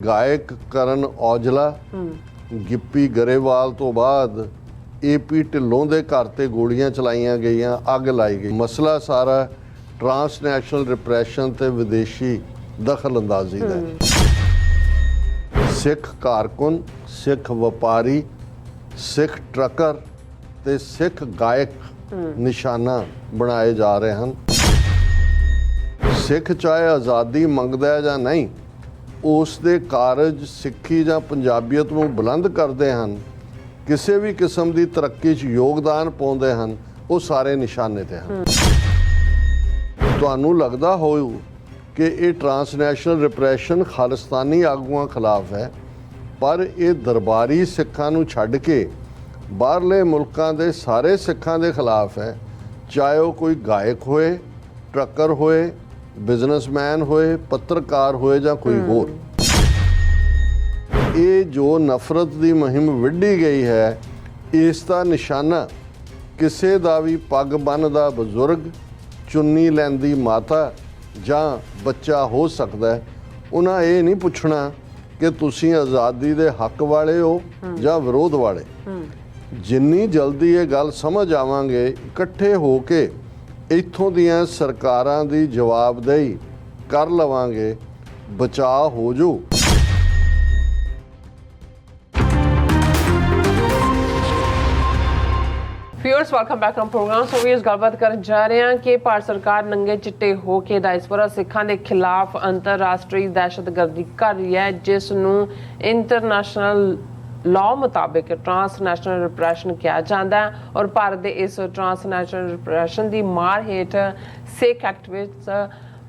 ਗਾਇਕ ਕਰਨ ਔਜਲਾ, ਗਿੱਪੀ ਗਰੇਵਾਲ ਤੋਂ ਬਾਅਦ ਏਪੀ ਢਿੱਲੋਂ ਦੇ ਘਰ ਤੇ ਗੋਲੀਆਂ ਚਲਾਈਆਂ ਗਈਆਂ, ਅੱਗ ਲਾਈ ਗਈ ਮਸਲਾ ਸਾਰਾ ਟਰਾਂਸਨੈਸ਼ਨਲ ਰਿਪਰੈਸ਼ਨ ਤੇ ਵਿਦੇਸ਼ੀ ਦਖਲ ਅੰਦਾਜ਼ੀ ਦਾ ਹੈ। ਸਿੱਖ ਕਾਰਕੁਨ, ਸਿੱਖ ਵਪਾਰੀ, ਸਿੱਖ ਟਰੱਕਰ ਤੇ ਸਿੱਖ ਗਾਇਕ ਨਿਸ਼ਾਨਾ ਬਣਾਏ ਜਾ ਰਹੇ ਹਨ ਸਿੱਖ ਚਾਹੇ ਆਜ਼ਾਦੀ ਮੰਗਦਾ ਹੈ ਜਾਂ ਨਹੀਂ ਉਸ ਦੇ ਕਾਰਜ ਸਿੱਖੀ ਜਾਂ ਪੰਜਾਬੀਅਤ ਨੂੰ ਬੁਲੰਦ ਕਰਦੇ ਹਨ, ਕਿਸੇ ਵੀ ਕਿਸਮ ਦੀ ਤਰੱਕੀ 'ਚ ਯੋਗਦਾਨ ਪਾਉਂਦੇ ਹਨ, ਉਹ ਸਾਰੇ ਨਿਸ਼ਾਨੇ ਤੇ ਹਨ। ਤੁਹਾਨੂੰ ਲੱਗਦਾ ਹੋਊ ਕਿ ਇਹ ਟਰਾਂਸਨੈਸ਼ਨਲ ਰਿਪਰੈਸ਼ਨ ਖਾਲਿਸਤਾਨੀ ਆਗੂਆਂ ਖਿਲਾਫ ਹੈ, ਪਰ ਇਹ ਦਰਬਾਰੀ ਸਿੱਖਾਂ ਨੂੰ ਛੱਡ ਕੇ ਬਾਹਰਲੇ ਮੁਲਕਾਂ ਦੇ ਸਾਰੇ ਸਿੱਖਾਂ ਦੇ ਖਿਲਾਫ ਹੈ, ਚਾਹੇ ਉਹ ਕੋਈ ਗਾਇਕ ਹੋਏ, ਟਰੱਕਰ ਹੋਏ ਬਿਜ਼ਨਸਮੈਨ ਹੋਏ ਪੱਤਰਕਾਰ ਹੋਏ ਜਾਂ ਕੋਈ ਹੋਰ। ਇਹ ਜੋ ਨਫ਼ਰਤ ਦੀ ਮੁਹਿੰਮ ਵਿੱਢੀ ਗਈ ਹੈ ਇਸ ਦਾ ਨਿਸ਼ਾਨਾ ਕਿਸੇ ਦਾ ਵੀ ਪੱਗ ਬੰਨਦਾ ਬਜ਼ੁਰਗ ਚੁੰਨੀ ਲੈਂਦੀ ਮਾਤਾ ਜਾਂ ਬੱਚਾ ਹੋ ਸਕਦਾ ਹੈ। ਉਹਨਾਂ ਇਹ ਨਹੀਂ ਪੁੱਛਣਾ ਕਿ ਤੁਸੀਂ ਆਜ਼ਾਦੀ ਦੇ ਹੱਕ ਵਾਲੇ ਹੋ ਜਾਂ ਵਿਰੋਧ ਵਾਲੇ। ਜਿੰਨੀ ਜਲਦੀ ਇਹ ਗੱਲ ਸਮਝ ਆਵਾਂਗੇ ਇਕੱਠੇ ਹੋ ਕੇ ਇੱਥੋਂ ਦੀਆਂ ਸਰਕਾਰਾਂ ਦੀ ਜਵਾਬਦੇਹੀ ਕਰ ਲਵਾਂਗੇ, ਬਚਾਅ ਹੋ ਜੂ। Viewers welcome back to program so ਵੀ ਇਸ ਗੱਲਬਾਤ ਕਰਨ ਜਾ ਰਹੇ ਹਾਂ ਕਿ ਭਾਰਤ ਸਰਕਾਰ ਨੰਗੇ ਚਿੱਟੇ ਹੋ ਕੇ ਡਾਇਸਪੋਰਾ ਸਿੱਖਾਂ ਦੇ ਖਿਲਾਫ ਅੰਤਰਰਾਸ਼ਟਰੀ ਦਹਿਸ਼ਤਗਰਦੀ ਕਰ ਰਹੀ ਹੈ, ਜਿਸ ਨੂੰ ਇੰਟਰਨੈਸ਼ਨਲ ਲਾਅ ਮੁਤਾਬਕ ਟਰਾਂਸਨੈਸ਼ਨਲ ਰਿਪਰੈਸ਼ਨ ਕਿਹਾ ਜਾਂਦਾ ਹੈ ਔਰ ਭਾਰਤ ਦੇ ਇਸ ਟਰਾਂਸਨੈਸ਼ਨਲ ਰਿਪਰੈਸ਼ਨ ਦੀ ਮਾਰ ਹੇਠ ਸਿੱਖ ਐਕਟਿਵਿਸਟ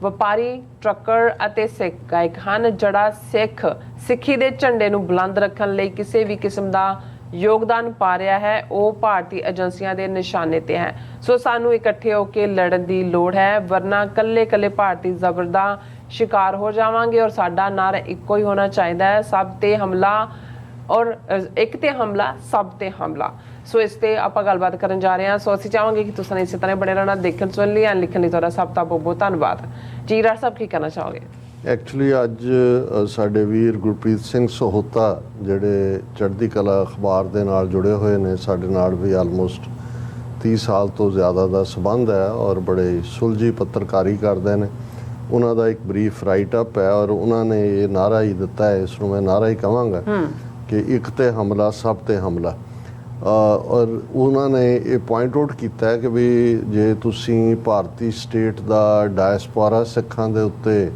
ਵਪਾਰੀ ਟਰੱਕਰ ਅਤੇ ਸਿੱਖ ਗਾਇਕ ਹਨ, ਜਿਹੜਾ ਸਿੱਖ ਸਿੱਖੀ ਦੇ ਝੰਡੇ ਨੂੰ ਬੁਲੰਦ ਰੱਖਣ ਲਈ ਕਿਸੇ ਵੀ ਕਿਸਮ ਦਾ ਯੋਗਦਾਨ ਪਾ ਰਿਹਾ ਹੈ, ਉਹ ਭਾਰਤੀ ਏਜੰਸੀਆਂ ਦੇ ਨਿਸ਼ਾਨੇ ਤੇ ਹੈ। ਸੋ ਸਾਨੂੰ ਇਕੱਠੇ ਹੋ ਕੇ ਲੜਨ ਦੀ ਲੋੜ ਹੈ, ਵਰਨਾ ਕੱਲੇ-ਕੱਲੇ ਭਾਰਤੀ ਜ਼ਬਰ ਦਾ ਸ਼ਿਕਾਰ ਹੋ ਜਾਵਾਂਗੇ ਔਰ ਸਾਡਾ ਨਾਰਾ ਇੱਕੋ ਹੀ ਹੋਣਾ ਚਾਹੀਦਾ ਹੈ। ਸਭ ਤੇ ਹਮਲਾ ਔਰ ਇੱਕ ਤੇ ਹਮਲਾ ਸਭ ਤੇ ਹਮਲਾ। ਸੋ ਇਸ ਤੇ ਆਪਾਂ ਗੱਲਬਾਤ ਕਰਨ ਜਾ ਰਹੇ ਹਾਂ। ਸੋ ਅਸੀਂ ਚਾਹਾਂਗੇ ਕਿ ਤੁਸੀਂ ਇਸੇ ਤਰ੍ਹਾਂ ਬਣੇ ਰਹਿਣਾ ਦੇਖਣ ਸੁਣ ਲਈ ਐਂਡ ਲਿਖਣ ਲਈ ਤੁਹਾਡਾ ਸਭ ਦਾ ਬਹੁਤ ਬਹੁਤ ਧੰਨਵਾਦ। ਜੀ ਰਾਜ ਸਾਹਿਬ ਕੀ ਕਹਿਣਾ ਚਾਹੋਗੇ? ਐਕਚੁਅਲੀ ਅੱਜ ਸਾਡੇ ਵੀਰ ਗੁਰਪ੍ਰੀਤ ਸਿੰਘ ਸਹੋਤਾ ਜਿਹੜੇ ਚੜ੍ਹਦੀ ਕਲਾ ਅਖਬਾਰ ਦੇ ਨਾਲ ਜੁੜੇ ਹੋਏ ਨੇ ਸਾਡੇ ਨਾਲ ਵੀ ਆਲਮੋਸਟ 30 ਸਾਲ ਤੋਂ ਜ਼ਿਆਦਾ ਦਾ ਸਬੰਧ ਹੈ ਔਰ ਬੜੇ ਸੁਲਝੀ ਪੱਤਰਕਾਰੀ ਕਰਦੇ ਨੇ। ਉਹਨਾਂ ਦਾ ਇੱਕ ਬਰੀਫ ਰਾਈਟ ਅਪ ਹੈ ਔਰ ਉਹਨਾਂ ਨੇ ਇਹ ਨਾਰਾ ਹੀ ਦਿੱਤਾ ਹੈ ਇਸ ਨੂੰ ਮੈਂ ਨਾਰਾ ਹੀ ਕਹਾਂਗਾ। ਕਿ ਇੱਕ ਤੇ ਹਮਲਾ ਸਭ ਤੇ ਹਮਲਾ। ਔਰ ਉਹਨਾਂ ਨੇ ਇਹ ਪੁਆਇੰਟ ਆਊਟ ਕੀਤਾ ਕਿ ਵੀ ਜੇ ਤੁਸੀਂ ਭਾਰਤੀ ਸਟੇਟ ਦਾ ਡਾਇਸਪੋਰਾ ਸਿੱਖਾਂ ਦੇ ਉੱਤੇ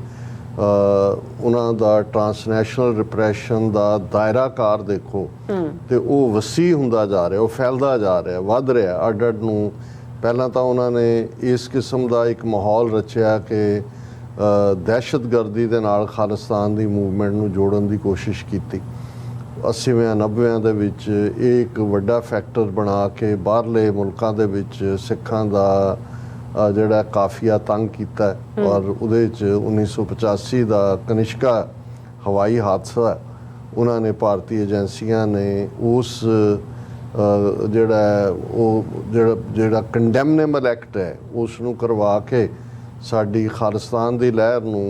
ਉਹਨਾਂ ਦਾ ਟਰਾਂਸਨੈਸ਼ਨਲ ਰਿਪਰੈਸ਼ਨ ਦਾ ਦਾਇਰਾਕਾਰ ਦੇਖੋ ਤੇ ਉਹ ਵਸੀ ਹੁੰਦਾ ਜਾ ਰਿਹਾ ਉਹ ਫੈਲਦਾ ਜਾ ਰਿਹਾ ਵੱਧ ਰਿਹਾ ਅੱਡ ਅੱਡ ਨੂੰ। ਪਹਿਲਾਂ ਤਾਂ ਉਹਨਾਂ ਨੇ ਇਸ ਕਿਸਮ ਦਾ ਇੱਕ ਮਾਹੌਲ ਰਚਿਆ ਕਿ ਦਹਿਸ਼ਤਗਰਦੀ ਦੇ ਨਾਲ ਖਾਲਿਸਤਾਨ ਦੀ ਮੂਵਮੈਂਟ ਨੂੰ ਜੋੜਨ ਦੀ ਕੋਸ਼ਿਸ਼ ਕੀਤੀ। 80ਵਿਆਂ 90ਵਿਆਂ ਦੇ ਵਿੱਚ ਇਹ ਇੱਕ ਵੱਡਾ ਫੈਕਟਰ ਬਣਾ ਕੇ ਬਾਹਰਲੇ ਮੁਲਕਾਂ ਦੇ ਵਿੱਚ ਸਿੱਖਾਂ ਦਾ ਜਿਹੜਾ ਕਾਫੀਆ ਤੰਗ ਕੀਤਾ ਔਰ ਉਹਦੇ ਚ 1985 ਦਾ ਕਨਿਸ਼ਕਾ ਹਵਾਈ ਹਾਦਸਾ ਉਹਨਾਂ ਨੇ ਭਾਰਤੀ ਏਜੰਸੀਆਂ ਨੇ ਉਸ ਜਿਹੜਾ ਉਹ ਜਿਹੜਾ ਜਿਹੜਾ ਕੰਡੈਮਨੇਬਲ ਐਕਟ ਹੈ ਉਸ ਨੂੰ ਕਰਵਾ ਕੇ ਸਾਡੀ ਖਾਲਿਸਤਾਨ ਦੀ ਲਹਿਰ ਨੂੰ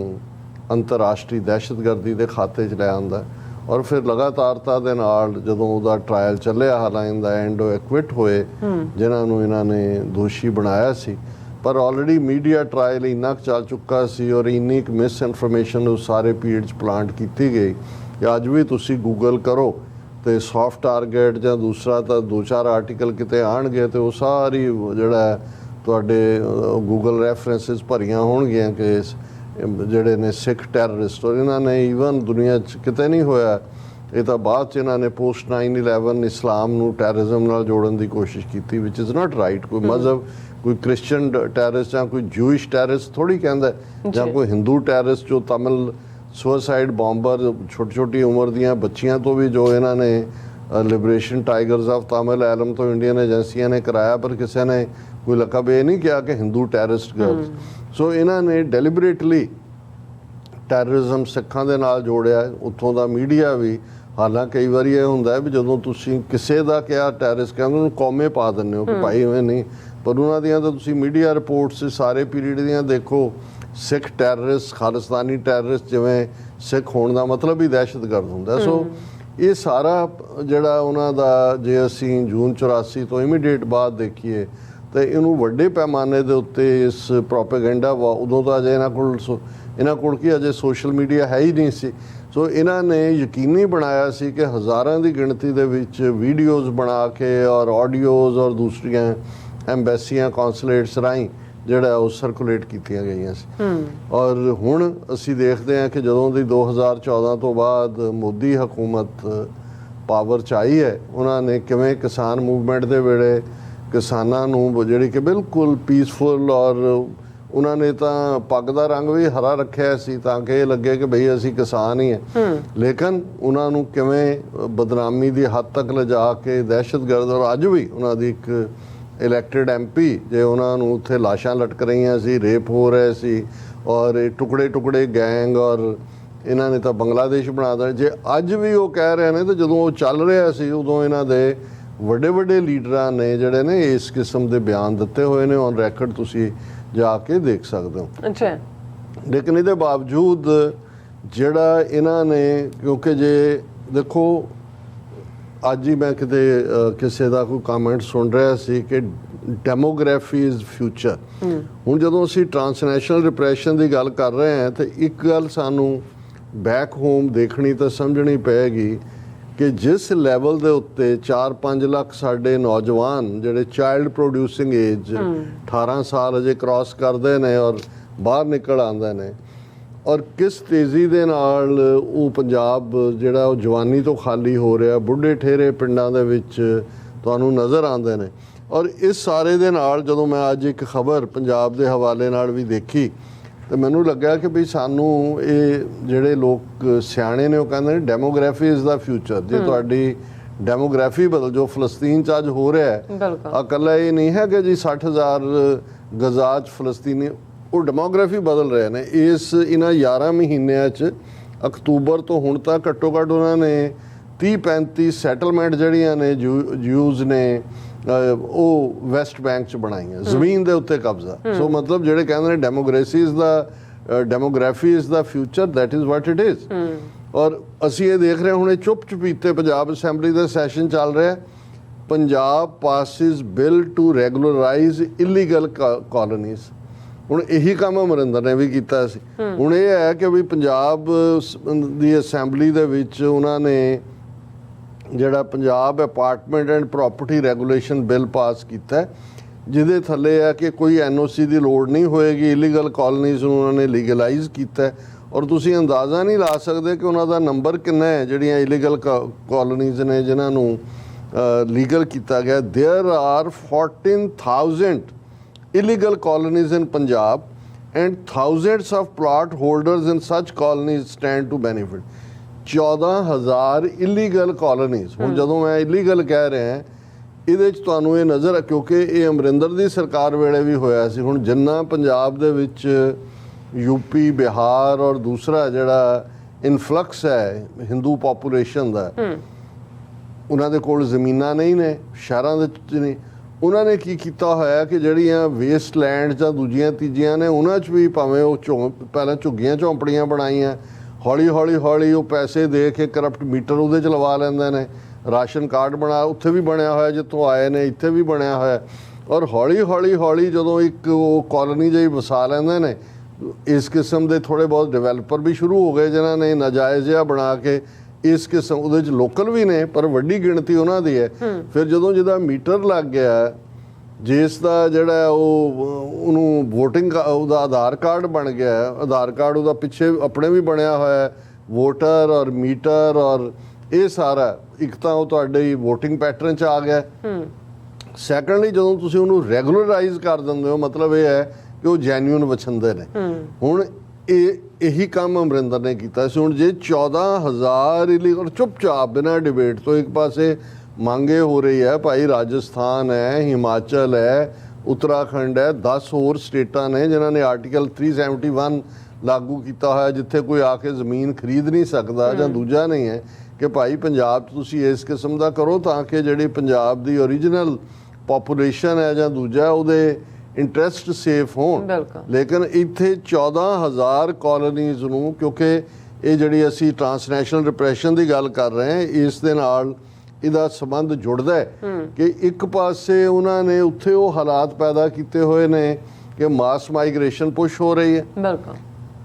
ਅੰਤਰਰਾਸ਼ਟਰੀ ਦਹਿਸ਼ਤਗਰਦੀ ਦੇ ਖਾਤੇ 'ਚ ਲੈ ਆਂਦਾ ਔਰ ਫਿਰ ਲਗਾਤਾਰਤਾ ਦੇ ਨਾਲ ਜਦੋਂ ਉਹਦਾ ਟ੍ਰਾਇਲ ਚੱਲਿਆ ਹਾਲਾਂਕਿ ਦਾ ਐਂਡ ਉਹ ਐਕਵਿਟ ਹੋਏ ਜਿਨ੍ਹਾਂ ਨੂੰ ਇਹਨਾਂ ਨੇ ਦੋਸ਼ੀ ਬਣਾਇਆ ਸੀ। ਪਰ ਆਲਰੇਡੀ ਮੀਡੀਆ ਟ੍ਰਾਇਲ ਇੰਨਾ ਚੱਲ ਚੁੱਕਾ ਸੀ ਔਰ ਇੰਨੀ ਕੁ ਮਿਸ ਇਨਫੋਰਮੇਸ਼ਨ ਉਸ ਸਾਰੇ ਪੀਰੀਅਡ 'ਚ ਪਲਾਂਟ ਕੀਤੀ ਗਈ ਕਿ ਅੱਜ ਵੀ ਤੁਸੀਂ ਗੂਗਲ ਕਰੋ ਤੇ ਸੌਫਟ ਟਾਰਗੇਟ ਜਾਂ ਦੂਸਰਾ ਤਾਂ ਦੋ ਚਾਰ ਆਰਟੀਕਲ ਕਿਤੇ ਆਣਗੇ ਤੇ ਉਹ ਸਾਰੀ ਉਹ ਜਿਹੜਾ ਤੁਹਾਡੇ ਗੂਗਲ ਰੈਫਰੈਂਸਸ ਭਰੀਆਂ ਹੋਣਗੀਆਂ ਕਿ ਜਿਹੜੇ ਨੇ ਸਿੱਖ ਟੈਰਰਿਸਟ ਔਰ ਇਹਨਾਂ ਨੇ ਈਵਨ ਦੁਨੀਆ 'ਚ ਕਿਤੇ ਨਹੀਂ ਹੋਇਆ ਇਹ ਤਾਂ ਬਾਅਦ 'ਚ ਇਹਨਾਂ ਨੇ ਪੋਸਟ 9/11 ਇਸਲਾਮ ਨੂੰ ਟੈਰਰਿਜ਼ਮ ਨਾਲ ਜੋੜਨ ਦੀ ਕੋਸ਼ਿਸ਼ ਕੀਤੀ ਵਿਚ ਇਜ਼ ਨਾਟ ਰਾਈਟ ਕੋਈ ਮਜ਼ਹਬ ਕੋਈ ਕ੍ਰਿਸਚੀਅਨ ਟੈਰਰਿਸਟ ਜਾਂ ਕੋਈ ਜੂਇਸ਼ ਟੈਰਰਿਸਟ ਥੋੜੀ ਕਹਿੰਦਾ ਜੀ। ਕੋਈ ਹਿੰਦੂ ਟੈਰਰਿਸਟ ਜੋ ਤਮਿਲ ਸੁਸਾਈਡ ਬੰਬਰ ਛੋਟੀ ਛੋਟੀ ਉਮਰ ਦੀਆਂ ਬੱਚੀਆਂ ਤੋਂ ਵੀ ਜੋ ਇਹਨਾਂ ਨੇ liberation tigers of Tamil Eelam ਤੋਂ ਇੰਡੀਅਨ ਏਜੰਸੀਆਂ ਨੇ ਕਰਾਇਆ ਪਰ ਕਿਸੇ ਨੇ ਕੋਈ ਲਕਬ ਇਹ ਨਹੀਂ ਕਿਹਾ ਕਿ ਹਿੰਦੂ ਟੈਰਰਿਸਟ ਗਰਲਸ ਸੋ ਇਹਨਾਂ ਨੇ ਡੈਲੀਬਰੇਟਲੀ ਟੈਰਰਿਜ਼ਮ ਸਿੱਖਾਂ ਦੇ ਨਾਲ ਜੋੜਿਆ। ਉੱਥੋਂ ਦਾ ਮੀਡੀਆ ਵੀ ਹਾਲਾਂਕਿ ਕਈ ਵਾਰੀ ਇਹ ਹੁੰਦਾ ਵੀ ਜਦੋਂ ਤੁਸੀਂ ਕਿਸੇ ਦਾ ਕਿਹਾ ਟੈਰਰਿਸਟ ਕਹਿੰਦੇ ਉਹਨੂੰ ਕੌਮੇ ਪਾ ਦਿੰਦੇ ਹੋ ਕਿ ਭਾਈ ਐਵੇਂ ਨਹੀਂ। ਪਰ ਉਹਨਾਂ ਦੀਆਂ ਤਾਂ ਤੁਸੀਂ ਮੀਡੀਆ ਰਿਪੋਰਟਸ ਸਾਰੇ ਪੀਰੀਅਡ ਦੀਆਂ ਦੇਖੋ ਸਿੱਖ ਟੈਰਰਿਸਟ ਖਾਲਿਸਤਾਨੀ ਟੈਰਰਿਸਟ ਜਿਵੇਂ ਸਿੱਖ ਹੋਣ ਦਾ ਮਤਲਬ ਹੀ ਦਹਿਸ਼ਤਗਰਦ ਹੁੰਦਾ। ਸੋ ਇਹ ਸਾਰਾ ਜਿਹੜਾ ਉਹਨਾਂ ਦਾ ਜੇ ਅਸੀਂ ਜੂਨ 84 ਤੋਂ ਇਮੀਡੀਏਟ ਬਾਅਦ ਦੇਖੀਏ, ਤੇ ਇਹਨੂੰ ਵੱਡੇ ਪੈਮਾਨੇ ਦੇ ਉੱਤੇ ਇਸ ਪ੍ਰੋਪੇਗੈਂਡਾ ਵਾ, ਉਦੋਂ ਤਾਂ ਅਜੇ ਇਹਨਾਂ ਕੋਲ ਸੋ- ਇਹਨਾਂ ਕੋਲ ਕੀ ਅਜੇ ਸੋਸ਼ਲ ਮੀਡੀਆ ਹੈ ਹੀ ਨਹੀਂ ਸੀ। ਸੋ ਇਹਨਾਂ ਨੇ ਯਕੀਨੀ ਬਣਾਇਆ ਸੀ ਕਿ ਹਜ਼ਾਰਾਂ ਦੀ ਗਿਣਤੀ ਦੇ ਵਿੱਚ ਵੀਡੀਓਜ਼ ਬਣਾ ਕੇ ਔਰ ਆਡੀਓਜ਼ ਔਰ ਦੂਸਰੀਆਂ ਐਮਬੈਸੀਆਂ ਕੌਂਸੂਲੇਟਸ ਰਾਹੀਂ ਜਿਹੜਾ ਉਹ ਸਰਕੂਲੇਟ ਕੀਤੀਆਂ ਗਈਆਂ ਸੀ। ਔਰ ਹੁਣ ਅਸੀਂ ਦੇਖਦੇ ਹਾਂ ਕਿ ਜਦੋਂ ਦੀ 2014 ਤੋਂ ਬਾਅਦ ਮੋਦੀ ਹਕੂਮਤ ਪਾਵਰ ਚ ਆਈ ਹੈ ਉਹਨਾਂ ਨੇ ਕਿਵੇਂ ਕਿਸਾਨ ਮੂਵਮੈਂਟ ਦੇ ਵੇਲੇ ਕਿਸਾਨਾਂ ਨੂੰ ਜਿਹੜੀ ਕਿ ਬਿਲਕੁਲ ਪੀਸਫੁਲ ਔਰ ਉਹਨਾਂ ਨੇ ਤਾਂ ਪੱਗ ਦਾ ਰੰਗ ਵੀ ਹਰਾ ਰੱਖਿਆ ਸੀ ਤਾਂ ਕਿ ਇਹ ਲੱਗੇ ਕਿ ਭਈ ਅਸੀਂ ਕਿਸਾਨ ਹੀ। ਹਾਂ। ਲੇਕਿਨ ਉਹਨਾਂ ਨੂੰ ਕਿਵੇਂ ਬਦਨਾਮੀ ਦੀ ਹੱਦ ਤੱਕ ਲਿਜਾ ਕੇ ਦਹਿਸ਼ਤਗਰਦ ਔਰ ਅੱਜ ਵੀ ਉਹਨਾਂ ਦੀ ਇੱਕ ਇਲੈਕਟਿਡ ਐਮਪੀ ਜੇ ਉਹਨਾਂ ਨੂੰ ਉੱਥੇ ਲਾਸ਼ਾਂ ਲਟਕ ਰਹੀਆਂ ਸੀ ਰੇਪ ਹੋ ਰਹੇ ਸੀ ਔਰ ਇਹ ਟੁਕੜੇ ਟੁਕੜੇ ਗੈਂਗ ਔਰ ਇਹਨਾਂ ਨੇ ਤਾਂ ਬੰਗਲਾਦੇਸ਼ ਬਣਾ ਦਿੱਤਾ। ਜੇ ਅੱਜ ਵੀ ਉਹ ਕਹਿ ਰਹੇ ਨੇ ਤਾਂ ਜਦੋਂ ਉਹ ਚੱਲ ਰਿਹਾ ਸੀ ਉਦੋਂ ਇਹਨਾਂ ਦੇ ਵੱਡੇ ਵੱਡੇ ਲੀਡਰਾਂ ਨੇ ਜਿਹੜੇ ਨੇ ਇਸ ਕਿਸਮ ਦੇ ਬਿਆਨ ਦਿੱਤੇ ਹੋਏ ਨੇ। ਔਨ ਰੈਕੋਰਡ ਤੁਸੀਂ ਜਾ ਕੇ ਦੇਖ ਸਕਦੇ ਹੋ। ਅੱਛਾ। ਲੇਕਿਨ ਇਹਦੇ ਬਾਵਜੂਦ ਜਿਹੜਾ ਇਹਨਾਂ ਨੇ ਕਿਉਂਕਿ ਜੇ ਦੇਖੋ ਅੱਜ ਹੀ ਮੈਂ ਕਿਤੇ ਕਿਸੇ ਦਾ ਕੋਈ ਕਮੈਂਟ ਸੁਣ ਰਿਹਾ ਸੀ ਕਿ ਡੈਮੋਗ੍ਰਾਫੀ ਇਜ਼ ਫਿਊਚਰ ਹੁਣ ਜਦੋਂ ਅਸੀਂ ਟ੍ਰਾਂਸਨੈਸ਼ਨਲ ਰਿਪਰੈਸ਼ਨ ਦੀ ਗੱਲ ਕਰ ਰਹੇ ਹਾਂ ਤੇ ਇੱਕ ਗੱਲ ਸਾਨੂੰ ਬੈਕ ਹੋਮ ਦੇਖਣੀ ਤਾਂ ਸਮਝਣੀ ਪਏਗੀ ਕਿ ਜਿਸ ਲੈਵਲ ਦੇ ਉੱਤੇ 4-5 ਲੱਖ ਸਾਡੇ ਨੌਜਵਾਨ ਜਿਹੜੇ ਚਾਈਲਡ ਪ੍ਰੋਡਿਊਸਿੰਗ ਏਜ 18 ਸਾਲ ਅਜੇ ਕ੍ਰਾਸ ਕਰਦੇ ਨੇ ਔਰ ਬਾਹਰ ਨਿਕਲ ਆਉਂਦੇ ਨੇ ਔਰ ਕਿਸ ਤੇਜ਼ੀ ਦੇ ਨਾਲ ਉਹ ਪੰਜਾਬ ਜਿਹੜਾ ਉਹ ਜਵਾਨੀ ਤੋਂ ਖਾਲੀ ਹੋ ਰਿਹਾ ਬੁੱਢੇ ਠੇਰੇ ਪਿੰਡਾਂ ਦੇ ਵਿੱਚ ਤੁਹਾਨੂੰ ਨਜ਼ਰ ਆਉਂਦੇ ਨੇ। ਔਰ ਇਸ ਸਾਰੇ ਦੇ ਨਾਲ ਜਦੋਂ ਮੈਂ ਅੱਜ ਇੱਕ ਖਬਰ ਪੰਜਾਬ ਦੇ ਹਵਾਲੇ ਨਾਲ ਵੀ ਦੇਖੀ ਤੇ ਮੈਨੂੰ ਲੱਗਾ ਕਿ ਵੀ ਸਾਨੂੰ ਇਹ ਜਿਹੜੇ ਲੋਕ ਸਿਆਣੇ ਨੇ ਉਹ ਕਹਿੰਦੇ ਨੇ ਡੈਮੋਗ੍ਰਾਫੀ ਇਜ਼ ਦਾ ਫਿਊਚਰ ਜੇ ਤੁਹਾਡੀ ਡੈਮੋਗ੍ਰਾਫੀ ਬਦਲ ਜੋ ਫਲਸਤੀਨ ਚ ਅੱਜ ਹੋ ਰਿਹਾ ਹੈ ਇਕੱਲਾ ਇਹ ਨਹੀਂ ਹੈ ਕਿ ਜੀ 60000 ਗਜ਼ਾ 'ਚ ਫਲਸਤੀਨੀ ਉਹ ਡੈਮੋਗ੍ਰਾਫੀ ਬਦਲ ਰਹੇ ਨੇ। ਇਸ ਇਹਨਾਂ 11 ਮਹੀਨਿਆਂ 'ਚ ਅਕਤੂਬਰ ਤੋਂ ਹੁਣ ਤੱਕ ਘੱਟੋ ਘੱਟ ਉਹਨਾਂ ਨੇ 30 35 ਸੈਟਲਮੈਂਟ ਜਿਹੜੀਆਂ ਨੇ ਯੂਜ਼ ਨੇ ਉਹ ਵੈਸਟ ਬੈਂਕ 'ਚ ਬਣਾਈਆਂ। ਜ਼ਮੀਨ ਦੇ ਉੱਤੇ ਕਬਜ਼ਾ। ਸੋ ਮਤਲਬ ਜਿਹੜੇ ਕਹਿੰਦੇ ਨੇ democracy is the demography is the future that is what it is ਔਰ ਅਸੀਂ ਇਹ ਦੇਖ ਰਹੇ ਹੁਣ ਇਹ ਚੁੱਪ ਚੁਪੀਤੇ ਪੰਜਾਬ ਅਸੈਂਬਲੀ ਦਾ ਸੈਸ਼ਨ ਚੱਲ ਰਿਹਾ ਹੈ। Punjab passes bill to regularize illegal colonies ਹੁਣ ਇਹੀ ਕੰਮ ਅਮਰਿੰਦਰ ਨੇ ਵੀ ਕੀਤਾ ਸੀ ਹੁਣ ਇਹ ਹੈ ਕਿ ਵੀ ਪੰਜਾਬ ਸ- ਦੀ ਅਸੈਂਬਲੀ ਦੇ ਵਿੱਚ ਉਹਨਾਂ ਨੇ ਜਿਹੜਾ Punjab apartment and property regulation bill pass ਕੀਤਾ ਹੈ, ਜਿਹਦੇ ਥੱਲੇ ਹੈ ਕਿ ਕੋਈ ਐਨਓਸੀ ਦੀ ਲੋੜ ਨਹੀਂ ਹੋਏਗੀ ਇਲੀਗਲ ਕਾਲੋਨੀਜ਼ ਨੂੰ ਉਹਨਾਂ ਨੇ ਲੀਗਲਾਈਜ਼ ਕੀਤਾ ਹੈ ਔਰ ਤੁਸੀਂ ਅੰਦਾਜ਼ਾ ਨਹੀਂ ਲਾ ਸਕਦੇ ਕਿ ਉਹਨਾਂ ਦਾ ਨੰਬਰ ਕਿੰਨਾ ਹੈ ਜਿਹੜੀਆਂ ਇਲੀਗਲ ਕਾਲੋਨੀਜ਼ ਨੇ ਜਿਨ੍ਹਾਂ ਨੂੰ ਲੀਗਲ ਕੀਤਾ ਗਿਆ there are 14000 illegal colonies in Punjab and thousands of plot holders in such colonies stand to benefit. 14000 illegal colonies ਹੁਣ ਜਦੋਂ ਮੈਂ illegal ਕਹਿ ਰਿਹਾ ਇਹਦੇ ਚ ਤੁਹਾਨੂੰ ਇਹ ਨਜ਼ਰ ਕਿਉਂਕਿ ਇਹ ਅਮਰਿੰਦਰ ਦੀ ਸਰਕਾਰ ਵੇਲੇ ਵੀ ਹੋਇਆ ਸੀ ਹੁਣ ਜਿੰਨਾ ਪੰਜਾਬ ਦੇ ਵਿੱਚ ਯੂਪੀ ਬਿਹਾਰ ਔਰ ਦੂਸਰਾ ਜਿਹੜਾ ਇਨਫਲਕਸ ਹੈ ਹਿੰਦੂ ਪੋਪੂਲੇਸ਼ਨ ਦਾ ਉਹਨਾਂ ਦੇ ਕੋਲ ਜ਼ਮੀਨਾਂ ਨਹੀਂ ਨੇ ਸ਼ਹਿਰਾਂ ਦੇ ਵਿੱਚ ਨਹੀਂ ਉਹਨਾਂ ਨੇ ਕੀ ਕੀਤਾ ਹੋਇਆ ਕਿ ਜਿਹੜੀਆਂ ਵੇਸਟ ਲੈਂਡ ਜਾਂ ਦੂਜੀਆਂ ਤੀਜੀਆਂ ਨੇ ਉਹਨਾਂ 'ਚ ਵੀ ਭਾਵੇਂ ਉਹ ਝੌਂ ਪਹਿਲਾਂ ਝੁੱਗੀਆਂ ਝੌਂਪੜੀਆਂ ਬਣਾਈਆਂ, ਹੌਲੀ ਹੌਲੀ ਹੌਲੀ ਉਹ ਪੈਸੇ ਦੇ ਕੇ ਕਰਪਟ ਮੀਟਰ ਉਹਦੇ 'ਚ ਲਵਾ ਲੈਂਦੇ ਨੇ, ਰਾਸ਼ਨ ਕਾਰਡ ਬਣਾ, ਉੱਥੇ ਵੀ ਬਣਿਆ ਹੋਇਆ ਜਿੱਥੋਂ ਆਏ ਨੇ, ਇੱਥੇ ਵੀ ਬਣਿਆ ਹੋਇਆ। ਔਰ ਹੌਲੀ ਹੌਲੀ ਹੌਲੀ ਜਦੋਂ ਇੱਕ ਉਹ ਕਾਲੋਨੀ ਜਿਹੀ ਵਸਾ ਲੈਂਦੇ ਨੇ, ਇਸ ਕਿਸਮ ਦੇ ਥੋੜੇ ਬਹੁਤ ਡਿਵੈਲਪਰ ਵੀ ਸ਼ੁਰੂ ਹੋ ਗਏ ਜਿਨ੍ਹਾਂ ਨੇ ਨਾਜਾਇਜ਼ ਜਿਹਾ ਬਣਾ ਕੇ ਇਸ ਕਿਸਮ ਉਹਦੇ ਚ ਲੋਕਲ ਵੀ ਨੇ ਪਰ ਵੱਡੀ ਗਿਣਤੀ ਉਹਨਾਂ ਦੀ ਹੈ। ਫਿਰ ਜਦੋਂ ਜਿਹਦਾ ਮੀਟਰ ਲੱਗ ਗਿਆ ਜਿਸ ਦਾ ਜਿਹੜਾ ਉਹ ਉਹਨੂੰ VOTING ਉਹਦਾ ਆਧਾਰ ਕਾਰਡ ਬਣ ਗਿਆ ਆਧਾਰ ਕਾਰਡ ਉਹਦਾ ਪਿੱਛੇ ਆਪਣੇ ਵੀ ਬਣਿਆ ਹੋਇਆ ਹੈ ਵੋਟਰ ਔਰ ਮੀਟਰ ਔਰ ਇਹ ਸਾਰਾ ਇੱਕ ਤਾਂ ਉਹ ਤੁਹਾਡੇ VOTING ਪੈਟਰਨ ਚ ਆ ਗਿਆ ਹੈ। ਸੈਕੰਡਲੀ ਜਦੋਂ ਤੁਸੀਂ ਉਹਨੂੰ ਰੈਗੂਲਰਾਈਜ਼ ਕਰ ਦਿੰਦੇ ਹੋ ਮਤਲਬ ਇਹ ਹੈ ਕਿ ਉਹ ਜੈਨੂਇਨ ਵਛੰਦੇ ਨੇ। ਹੁਣ ਇਹ ਇਹੀ ਕੰਮ ਅਮਰਿੰਦਰ ਨੇ ਕੀਤਾ ਸੀ। ਹੁਣ ਜੇ 14000 ਇਲੀਗਲ ਚੁੱਪਚਾਪ ਬਿਨਾਂ ਡਿਬੇਟ ਤੋਂ ਇੱਕ ਪਾਸੇ ਮੰਗੇ ਹੋ ਰਹੀ ਹੈ ਭਾਈ ਰਾਜਸਥਾਨ ਹੈ ਹਿਮਾਚਲ ਹੈ ਉੱਤਰਾਖੰਡ ਹੈ 10 ਹੋਰ ਸਟੇਟਾਂ ਨੇ ਜਿਨ੍ਹਾਂ ਨੇ ਆਰਟੀਕਲ 371 ਲਾਗੂ ਕੀਤਾ ਹੋਇਆ ਜਿੱਥੇ ਕੋਈ ਆ ਕੇ ਜ਼ਮੀਨ ਖਰੀਦ ਨਹੀਂ ਸਕਦਾ ਜਾਂ ਦੂਜਾ ਨਹੀਂ ਹੈ ਕਿ ਭਾਈ ਪੰਜਾਬ ਤੁਸੀਂ ਇਸ ਕਿਸਮ ਦਾ ਕਰੋ ਤਾਂ ਕਿ ਜਿਹੜੀ ਪੰਜਾਬ ਦੀ ਓਰੀਜਨਲ ਪੋਪੂਲੇਸ਼ਨ ਹੈ ਜਾਂ ਦੂਜਾ ਉਹਦੇ ਇੰਟਰਸਟ ਸੇਫ ਹੋਣ। ਲੇਕਿਨ ਇੱਥੇ 14000 ਕਾਲੋਨੀਜ਼ ਨੂੰ ਕਿਉਂਕਿ ਇਹ ਜਿਹੜੀ ਅਸੀਂ ਟ੍ਰਾਂਸਨੈਸ਼ਨਲ ਰਿਪਰੈਸ਼ਨ ਦੀ ਗੱਲ ਕਰ ਰਹੇ ਹਾਂ ਇਸ ਦੇ ਨਾਲ ਇਹਦਾ ਸੰਬੰਧ ਜੁੜਦਾ ਹੈ ਕਿ ਇੱਕ ਪਾਸੇ ਉਹਨਾਂ ਨੇ ਉੱਥੇ ਉਹ ਹਾਲਾਤ ਪੈਦਾ ਕੀਤੇ ਹੋਏ ਨੇ ਕਿ ਮਾਸ ਮਾਈਗ੍ਰੇਸ਼ਨ ਪੁਸ਼ ਹੋ ਰਹੀ ਹੈ। ਬਿਲਕੁਲ।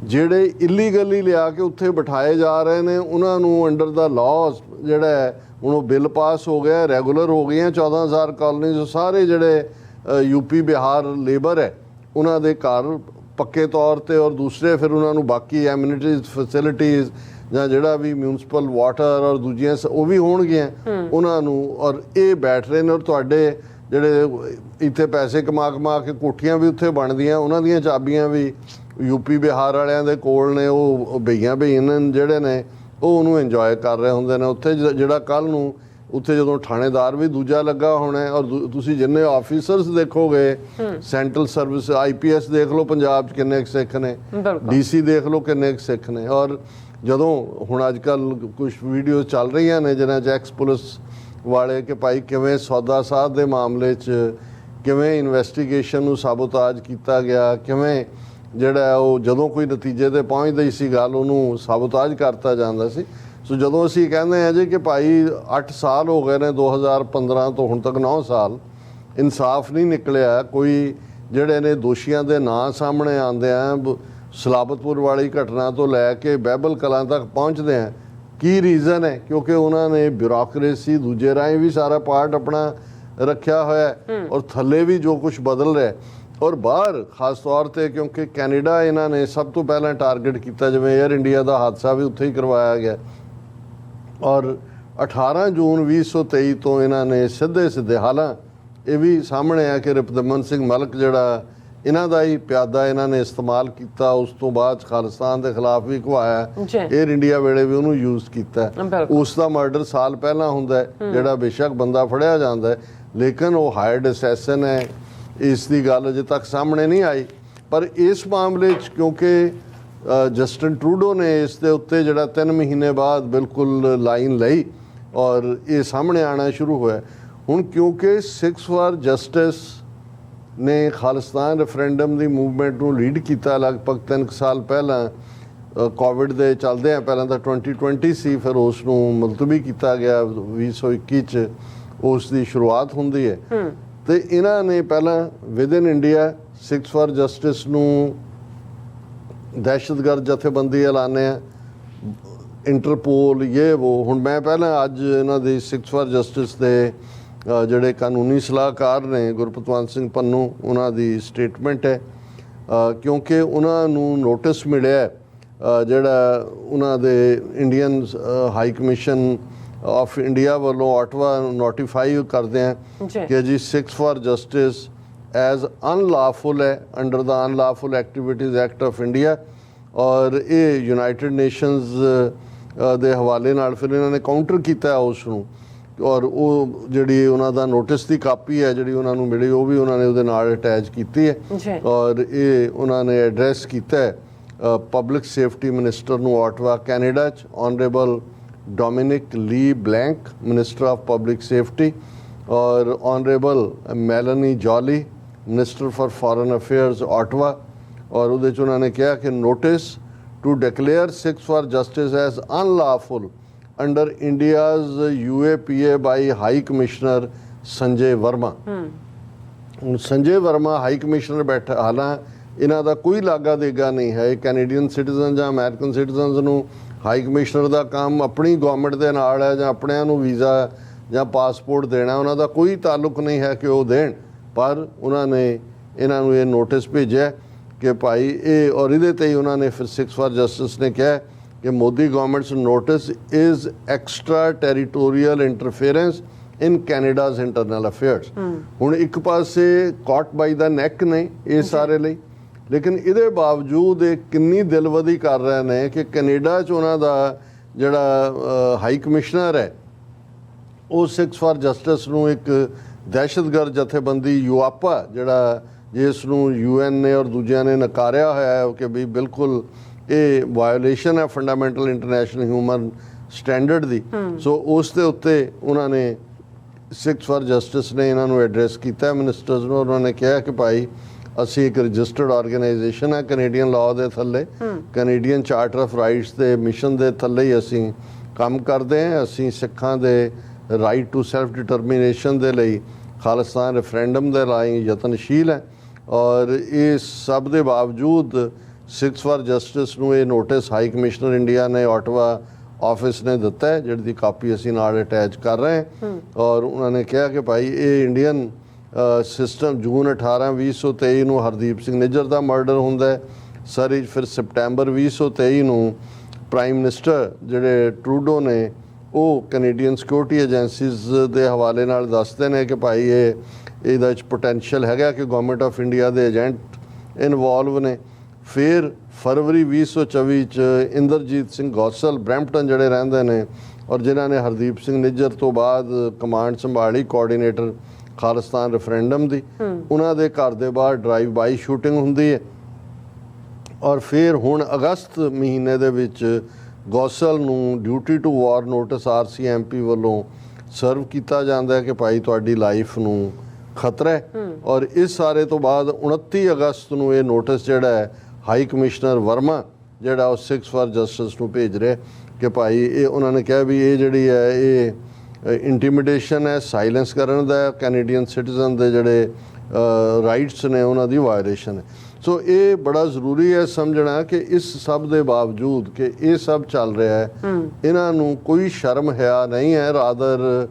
ਜਿਹੜੇ ਇਲੀਗਲੀ ਲਿਆ ਕੇ ਉੱਥੇ ਬਿਠਾਏ ਜਾ ਰਹੇ ਨੇ ਉਹਨਾਂ ਨੂੰ ਅੰਡਰ ਦਾ ਲਾਅ ਜਿਹੜਾ ਹੈ ਹੁਣ ਉਹ ਬਿੱਲ ਪਾਸ ਹੋ ਗਿਆ ਰੈਗੂਲਰ ਹੋ ਗਈਆਂ 14000 ਕਾਲਨੀਜ਼ ਸਾਰੇ ਜਿਹੜੇ ਯੂਪੀ ਬਿਹਾਰ ਲੇਬਰ ਹੈ ਉਹਨਾਂ ਦੇ ਘਰ ਪੱਕੇ ਤੌਰ ਤੇ ਔਰ ਦੂਸਰੇ ਫਿਰ ਉਹਨਾਂ ਨੂੰ ਬਾਕੀ ਐਮਿਨਿਟੀਜ਼ ਫੈਸਿਲਿਟੀਜ਼ ਜਾਂ ਜਿਹੜਾ ਵੀ ਮਿਊਨਿਸਪਲ ਵਾਟਰ ਔਰ ਦੂਜੀਆਂ ਉਹ ਵੀ ਹੋਣਗੀਆਂ ਉਹਨਾਂ ਨੂੰ ਔਰ ਇਹ ਬੈਠ ਰਹੇ ਨੇ ਔਰ ਤੁਹਾਡੇ ਜਿਹੜੇ ਇੱਥੇ ਪੈਸੇ ਕਮਾ ਕਮਾ ਕੇ ਕੋਠੀਆਂ ਵੀ ਉੱਥੇ ਬਣਦੀਆਂ ਉਹਨਾਂ ਦੀਆਂ ਚਾਬੀਆਂ ਵੀ ਯੂਪੀ ਬਿਹਾਰ ਵਾਲਿਆਂ ਦੇ ਕੋਲ ਨੇ ਉਹ ਬਈਆਂ ਬਈਨ ਜਿਹੜੇ ਨੇ ਉਹ ਉਹਨੂੰ ਇੰਜੋਏ ਕਰ ਰਹੇ ਹੁੰਦੇ ਨੇ। ਉੱਥੇ ਜਿਹੜਾ ਕੱਲ ਨੂੰ ਉੱਥੇ ਜਦੋਂ ਥਾਣੇਦਾਰ ਵੀ ਦੂਜਾ ਲੱਗਾ ਹੋਣਾ ਔਰ ਤੁਸੀਂ ਜਿੰਨੇ ਆਫੀਸਰਸ ਦੇਖੋਗੇ ਸੈਂਟਰਲ ਸਰਵਿਸ ਆਈਪੀਐਸ ਦੇਖ ਲਓ ਪੰਜਾਬ 'ਚ ਕਿੰਨੇ ਸਿੱਖ ਨੇ ਡੀਸੀ ਦੇਖ ਲਓ ਕਿੰਨੇ ਸਿੱਖ ਨੇ ਔਰ ਜਦੋਂ ਹੁਣ ਅੱਜ ਕੱਲ ਕੁਝ ਵੀਡੀਓ ਚੱਲ ਰਹੀਆਂ ਨੇ ਜਿਹਨਾਂ 'ਚ ਐਕਸ ਪੁਲਿਸ ਵਾਲੇ ਕਿ ਭਾਈ ਕਿਵੇਂ ਸੌਦਾ ਸਾਧ ਦੇ ਮਾਮਲੇ 'ਚ ਕਿਵੇਂ ਇਨਵੈਸਟੀਗੇਸ਼ਨ ਨੂੰ ਸਾਬੋਤਾਜ ਕੀਤਾ ਗਿਆ ਕਿਵੇਂ ਜਿਹੜਾ ਉਹ ਜਦੋਂ ਕੋਈ ਨਤੀਜੇ ਤੇ ਪਹੁੰਚਦੀ ਸੀ ਗੱਲ ਉਹਨੂੰ ਸਾਬੋਤਾਜ ਕਰਤਾ ਜਾਂਦਾ ਸੀ। ਸੋ ਜਦੋਂ ਅਸੀਂ ਕਹਿੰਦੇ ਆ ਜੀ ਕਿ ਭਾਈ 8 ਸਾਲ ਹੋ ਗਏ ਨੇ 2015 ਤੋਂ ਹੁਣ ਤੱਕ 9 ਸਾਲ ਇਨਸਾਫ ਨਹੀਂ ਨਿਕਲਿਆ। ਕੋਈ ਜਿਹੜੇ ਨੇ ਦੋਸ਼ੀਆਂ ਦੇ ਨਾਂ ਸਾਹਮਣੇ ਆਉਂਦੇ ਆ ਸਲਾਬਤਪੁਰ ਵਾਲੀ ਘਟਨਾ ਤੋਂ ਲੈ ਕੇ ਬਹਿਬਲ ਕਲਾਂ ਤੱਕ ਪਹੁੰਚਦੇ ਆ ਕੀ ਰੀਜ਼ਨ ਹੈ? ਕਿਉਂਕਿ ਉਹਨਾਂ ਨੇ ਬਿਊਰੋਕ੍ਰੇਸੀ ਦੂਜੇ ਰਾਹੀਂ ਵੀ ਸਾਰਾ ਪਾਰਟ ਆਪਣਾ ਰੱਖਿਆ ਹੋਇਆ ਔਰ ਥੱਲੇ ਵੀ ਜੋ ਕੁਝ ਬਦਲ ਰਿਹਾ। ਔਰ ਬਾਹਰ ਖਾਸ ਤੌਰ ਤੇ ਕਿਉਂਕਿ ਕੈਨੇਡਾ ਇਹਨਾਂ ਨੇ ਸਭ ਤੋਂ ਪਹਿਲਾਂ ਟਾਰਗੇਟ ਕੀਤਾ ਜਿਵੇਂ 에ਅਰ ਇੰਡੀਆ ਦਾ ਹਾਦਸਾ ਵੀ ਉੱਥੇ ਹੀ ਕਰਵਾਇਆ ਗਿਆ। ਔਰ 18 ਜੂਨ 2023 ਤੋਂ ਇਹਨਾਂ ਨੇ ਸਿੱਧੇ ਸਿੱਧੇ ਹਾਲਾਂ ਇਹ ਵੀ ਸਾਹਮਣੇ ਆ ਕਿ ਰਿਪਦਮਨ ਸਿੰਘ ਮਲਕ ਜਿਹੜਾ ਇਹਨਾਂ ਦਾ ਹੀ ਪਿਆਦਾ ਇਹਨਾਂ ਨੇ ਇਸਤੇਮਾਲ ਕੀਤਾ ਉਸ ਤੋਂ ਬਾਅਦ ਖਾਲਿਸਤਾਨ ਦੇ ਖਿਲਾਫ ਵੀ ਘਵਾਇਆ। 에ਅਰ ਇੰਡੀਆ ਵੇਲੇ ਵੀ ਉਹਨੂੰ ਯੂਜ਼ ਕੀਤਾ। ਉਸ ਦਾ ਮਰਡਰ ਸਾਲ ਪਹਿਲਾਂ ਹੁੰਦਾ ਜਿਹੜਾ ਬੇਸ਼ੱਕ ਬੰਦਾ ਫੜਿਆ ਜਾਂਦਾ ਲੇਕਿਨ ਉਹ ਹਾਇਰਡ ਅਸੈਸਨ ਹੈ ਇਸ ਦੀ ਗੱਲ ਅਜੇ ਤੱਕ ਸਾਹਮਣੇ ਨਹੀਂ ਆਈ ਪਰ ਇਸ ਮਾਮਲੇ 'ਚ ਕਿਉਂਕਿ ਜਸਟਿਨ ਟਰੂਡੋ ਨੇ ਇਸ ਦੇ ਉੱਤੇ ਜਿਹੜਾ 3 ਮਹੀਨੇ ਬਾਅਦ ਬਿਲਕੁਲ ਲਾਈਨ ਲਈ ਔਰ ਇਹ ਸਾਹਮਣੇ ਆਣਾ ਸ਼ੁਰੂ ਹੋਇਆ। ਹੁਣ ਕਿਉਂਕਿ 6 ਫਾਰ ਜਸਟਿਸ ਨੇ ਖਾਲਿਸਤਾਨ ਰੈਫਰੈਂਡਮ ਦੀ ਮੂਵਮੈਂਟ ਨੂੰ ਲੀਡ ਕੀਤਾ ਲਗਭਗ 3 ਸਾਲ ਪਹਿਲਾਂ ਕੋਵਿਡ ਦੇ ਚੱਲਦੇ ਆ ਪਹਿਲਾਂ ਤਾਂ 2020 ਸੀ ਫਿਰ ਉਸ ਨੂੰ ਮੁਲਤਵੀ ਕੀਤਾ ਗਿਆ 2021 ਚ ਉਸ ਦੀ ਸ਼ੁਰੂਆਤ ਹੁੰਦੀ ਹੈ। ਤੇ ਇਹਨਾਂ ਨੇ ਪਹਿਲਾਂ within India 6 for justice ਨੂੰ ਦਹਿਸ਼ਤਗਰਦ ਜਥੇਬੰਦੀ ਐਲਾਨਿਆ ਇੰਟਰਪੋਲ ਇਹ ਉਹ ਹੁਣ ਮੈਂ ਪਹਿਲਾਂ ਅੱਜ ਇਹਨਾਂ ਦੀ 6 ਫਾਰ ਜਸਟਿਸ ਦੇ ਜਿਹੜੇ ਕਾਨੂੰਨੀ ਸਲਾਹਕਾਰ ਨੇ ਗੁਰਪਤਵੰਤ ਸਿੰਘ ਪੰਨੂ ਉਹਨਾਂ ਦੀ ਸਟੇਟਮੈਂਟ ਹੈ। ਕਿਉਂਕਿ ਉਹਨਾਂ ਨੂੰ ਨੋਟਿਸ ਮਿਲਿਆ ਜਿਹੜਾ ਉਹਨਾਂ ਦੇ Indian high commission of India ਵੱਲੋਂ ਆਟਵਾ ਨੋਟੀਫਾਈ ਕਰਦੇ ਆ। ਕਿ ਜੀ 6 ਫਾਰ ਜਸਟਿਸ ਐਜ਼ ਅਨਲਾਫੁਲ ਹੈ under the unlawful activities act of India ਔਰ ਇਹ ਯੂਨਾਈਟਿਡ ਨੇਸ਼ਨਸ ਦੇ ਹਵਾਲੇ ਨਾਲ ਫਿਰ ਇਹਨਾਂ ਨੇ ਕਾਊਂਟਰ ਕੀਤਾ ਉਸ ਨੂੰ ਔਰ ਉਹ ਜਿਹੜੀ ਉਹਨਾਂ ਦਾ ਨੋਟਿਸ ਦੀ ਕਾਪੀ ਹੈ ਜਿਹੜੀ ਉਹਨਾਂ ਨੂੰ ਮਿਲੀ ਉਹ ਵੀ ਉਹਨਾਂ ਨੇ ਉਹਦੇ ਨਾਲ ਅਟੈਚ ਕੀਤੀ ਹੈ। ਔਰ ਇਹ ਉਹਨਾਂ ਨੇ ਐਡਰੈਸ ਕੀਤਾ ਹੈ ਪਬਲਿਕ ਸੇਫਟੀ ਮਿਨਿਸਟਰ ਨੂੰ ਆਟਵਾ ਕੈਨੇਡਾ ਚ honourable Dominic Le Blanc minister of public safety ਔਰ honourable Melanie Joly minister for foreign affairs Ottawa ਔਰ ਉਹਦੇ ਚ ਉਹਨਾਂ ਨੇ ਕਿਹਾ ਕਿ notice to declare 6 for justice as unlawful under India's UAPA by high commissioner Sanjay Verma ਹੁਣ Sanjay Verma high commissioner ਬੈਠਾ ਹਾਲਾਂ ਇਹਨਾਂ ਦਾ ਕੋਈ ਲਾਗਾ ਦੇਗਾ ਨਹੀਂ ਹੈ। ਇਹ ਕੈਨੇਡੀਅਨ ਸਿਟੀਜ਼ਨ ਜਾਂ ਅਮਰੀਕਨ ਸਿਟੀਜ਼ਨਸ ਨੂੰ ਹਾਈ ਕਮਿਸ਼ਨਰ ਦਾ ਕੰਮ ਆਪਣੀ ਗਵਰਨਮੈਂਟ ਦੇ ਨਾਲ ਹੈ ਜਾਂ ਆਪਣਿਆਂ ਨੂੰ ਵੀਜ਼ਾ ਜਾਂ ਪਾਸਪੋਰਟ ਦੇਣਾ ਉਹਨਾਂ ਦਾ ਕੋਈ ਤਾਲੁਕ ਨਹੀਂ ਹੈ ਕਿ ਉਹ ਦੇਣ। ਪਰ ਉਹਨਾਂ ਨੇ ਇਹਨਾਂ ਨੂੰ ਇਹ ਨੋਟਿਸ ਭੇਜਿਆ ਕਿ ਭਾਈ ਇਹ ਔਰ ਇਹਦੇ ਤੇ ਹੀ ਉਹਨਾਂ ਨੇ ਫਿਰ 6 ਫਾਰ ਜਸਟਿਸ ਨੇ ਕਿਹਾ ਕਿ Modi government's notice is extra territorial interference in Canada's internal affairs ਹੁਣ ਇੱਕ ਪਾਸੇ ਕਾਟ ਬਾਈ ਦਾ ਨੈਕ ਨੇ ਇਹ ਸਾਰੇ ਲਈ। ਲੇਕਿਨ ਇਹਦੇ ਬਾਵਜੂਦ ਇਹ ਕਿੰਨੀ ਦਿਲਵਦੀ ਕਰ ਰਹੇ ਨੇ ਕਿ ਕੈਨੇਡਾ ਚ ਉਹਨਾਂ ਦਾ ਜਿਹੜਾ ਹਾਈ ਕਮਿਸ਼ਨਰ ਹੈ ਉਹ 6 ਫਾਰ ਜਸਟਿਸ ਨੂੰ ਇੱਕ ਦਹਿਸ਼ਤਗਰਦ ਜਥੇਬੰਦੀ ਯੂਆਪਾ ਜਿਹੜਾ ਜਿਸ ਨੂੰ ਯੂਐਨ ਨੇ ਔਰ ਦੂਜਿਆਂ ਨੇ ਨਕਾਰਿਆ ਹੋਇਆ ਹੈ ਕਿ ਵੀ ਬਿਲਕੁਲ ਇਹ ਵਾਇਓਲੇਸ਼ਨ ਹੈ ਫੰਡਾਮੈਂਟਲ ਇੰਟਰਨੈਸ਼ਨਲ ਹਿਊਮਨ ਸਟੈਂਡਰਡ ਦੀ। ਸੋ ਉਸ ਦੇ ਉੱਤੇ ਉਹਨਾਂ ਨੇ ਸਿਕਸ ਫਾਰ ਜਸਟਿਸ ਨੇ ਇਹਨਾਂ ਨੂੰ ਐਡਰੈਸ ਕੀਤਾ ਮਿਨਿਸਟਰਸ ਨੂੰ ਉਹਨਾਂ ਨੇ ਕਿਹਾ ਕਿ ਭਾਈ ਅਸੀਂ ਇੱਕ ਰਜਿਸਟਰਡ ਆਰਗੇਨਾਈਜੇਸ਼ਨ ਹੈ ਕੈਨੇਡੀਅਨ ਲਾਅ ਦੇ ਥੱਲੇ। ਕੈਨੇਡੀਅਨ ਚਾਰਟਰ ਆਫ ਰਾਈਟਸ ਦੇ ਮਿਸ਼ਨ ਦੇ ਥੱਲੇ ਹੀ ਅਸੀਂ ਕੰਮ ਕਰਦੇ ਹਾਂ। ਅਸੀਂ ਸਿੱਖਾਂ ਦੇ ਰਾਈਟ ਟੂ ਸੈਲਫ ਡਿਟਰਮੀਨੇਸ਼ਨ ਦੇ ਲਈ ਖਾਲਿਸਤਾਨ ਰੈਫਰੈਂਡਮ ਦੇ ਲਈ ਯਤਨਸ਼ੀਲ ਹੈ ਔਰ ਇਹ ਸਭ ਦੇ ਬਾਵਜੂਦ ਸਿਕਸ ਫਾਰ ਜਸਟਿਸ ਨੂੰ ਇਹ ਨੋਟਿਸ ਹਾਈ ਕਮਿਸ਼ਨਰ ਇੰਡੀਆ ਨੇ ਆਟਵਾ ਆਫਿਸ ਨੇ ਦਿੱਤਾ ਹੈ ਜਿਹੜੀ ਦੀ ਕਾਪੀ ਅਸੀਂ ਨਾਲ ਅਟੈਚ ਕਰ ਰਹੇ ਹਾਂ। ਔਰ ਉਹਨਾਂ ਨੇ ਕਿਹਾ ਕਿ ਭਾਈ ਇਹ ਇੰਡੀਅਨ ਸਿਸਟਮ ਜੂਨ 18 2023 ਨੂੰ ਹਰਦੀਪ ਸਿੰਘ ਨਿੱਜਰ ਦਾ ਮਰਡਰ ਹੁੰਦਾ ਹੈ। ਸਰ ਫਿਰ ਸਪਟੈਂਬਰ 2023 ਨੂੰ ਪ੍ਰਾਈਮ ਮਿਨਿਸਟਰ ਜਿਹੜੇ ਟਰੂਡੋ ਨੇ ਉਹ ਕੈਨੇਡੀਅਨ ਸਿਕਿਉਰਿਟੀ ਏਜੰਸੀਜ਼ ਦੇ ਹਵਾਲੇ ਨਾਲ ਦੱਸਦੇ ਨੇ ਕਿ ਭਾਈ ਇਹ ਇਹਦਾ ਚ ਪੋਟੈਂਸ਼ੀਅਲ ਹੈਗਾ ਕਿ ਗਵਰਨਮੈਂਟ ਆਫ ਇੰਡੀਆ ਦੇ ਏਜੰਟ ਇਨਵੋਲਵ ਨੇ। ਫਿਰ ਫਰਵਰੀ 2024 ਚ ਇੰਦਰਜੀਤ ਸਿੰਘ ਗੋਸਲ ਬ੍ਰੈਂਪਟਨ ਜਿਹੜੇ ਰਹਿੰਦੇ ਨੇ ਔਰ ਜਿਨ੍ਹਾਂ ਨੇ ਹਰਦੀਪ ਸਿੰਘ ਨਿੱਜਰ ਤੋਂ ਬਾਅਦ ਕਮਾਂਡ ਸੰਭਾਲੀ ਕੋਆਰਡੀਨੇਟਰ ਖਾਲਿਸਤਾਨ ਰੈਫਰੈਂਡਮ ਦੀ। ਉਹਨਾਂ ਦੇ ਘਰ ਦੇ ਬਾਹਰ ਡਰਾਈਵ ਬਾਈ ਸ਼ੂਟਿੰਗ ਹੁੰਦੀ ਹੈ। ਔਰ ਫਿਰ ਹੁਣ ਅਗਸਤ ਮਹੀਨੇ ਦੇ ਵਿੱਚ ਗੋਸਲ ਨੂੰ duty to warn notice RCMP ਵੱਲੋਂ ਸਰਵ ਕੀਤਾ ਜਾਂਦਾ ਹੈ ਕਿ ਭਾਈ ਤੁਹਾਡੀ ਲਾਈਫ ਨੂੰ ਖਤਰਾ ਹੈ। ਔਰ ਇਸ ਸਾਰੇ ਤੋਂ ਬਾਅਦ 29 ਅਗਸਤ ਨੂੰ ਇਹ ਨੋਟਿਸ ਜਿਹੜਾ ਹੈ ਹਾਈ ਕਮਿਸ਼ਨਰ ਵਰਮਾ ਜਿਹੜਾ ਉਹ 6 ਫਾਰ ਜਸਟਿਸ ਨੂੰ ਭੇਜ ਰਿਹਾ ਕਿ ਭਾਈ ਇਹ ਉਹਨਾਂ ਨੇ ਕਿਹਾ ਵੀ ਇਹ ਜਿਹੜੀ ਹੈ ਇਹ ਇੰਟੀਮੀਡੇਸ਼ਨ ਹੈ ਸਾਇਲੈਂਸ ਕਰਨ ਦਾ ਕੈਨੇਡੀਅਨ ਸਿਟੀਜ਼ਨ ਦੇ ਜਿਹੜੇ ਰਾਈਟਸ ਨੇ ਉਹਨਾਂ ਦੀ ਵਾਇਲੇਸ਼ਨ ਹੈ। ਸੋ ਇਹ ਬੜਾ ਜ਼ਰੂਰੀ ਹੈ ਸਮਝਣਾ ਕਿ ਇਸ ਸਭ ਦੇ ਬਾਵਜੂਦ ਕਿ ਇਹ ਸਭ ਚੱਲ ਰਿਹਾ ਹੈ ਇਹਨਾਂ ਨੂੰ ਕੋਈ ਸ਼ਰਮ ਹਿਆ ਨਹੀਂ ਹੈ ਰਾਦਰ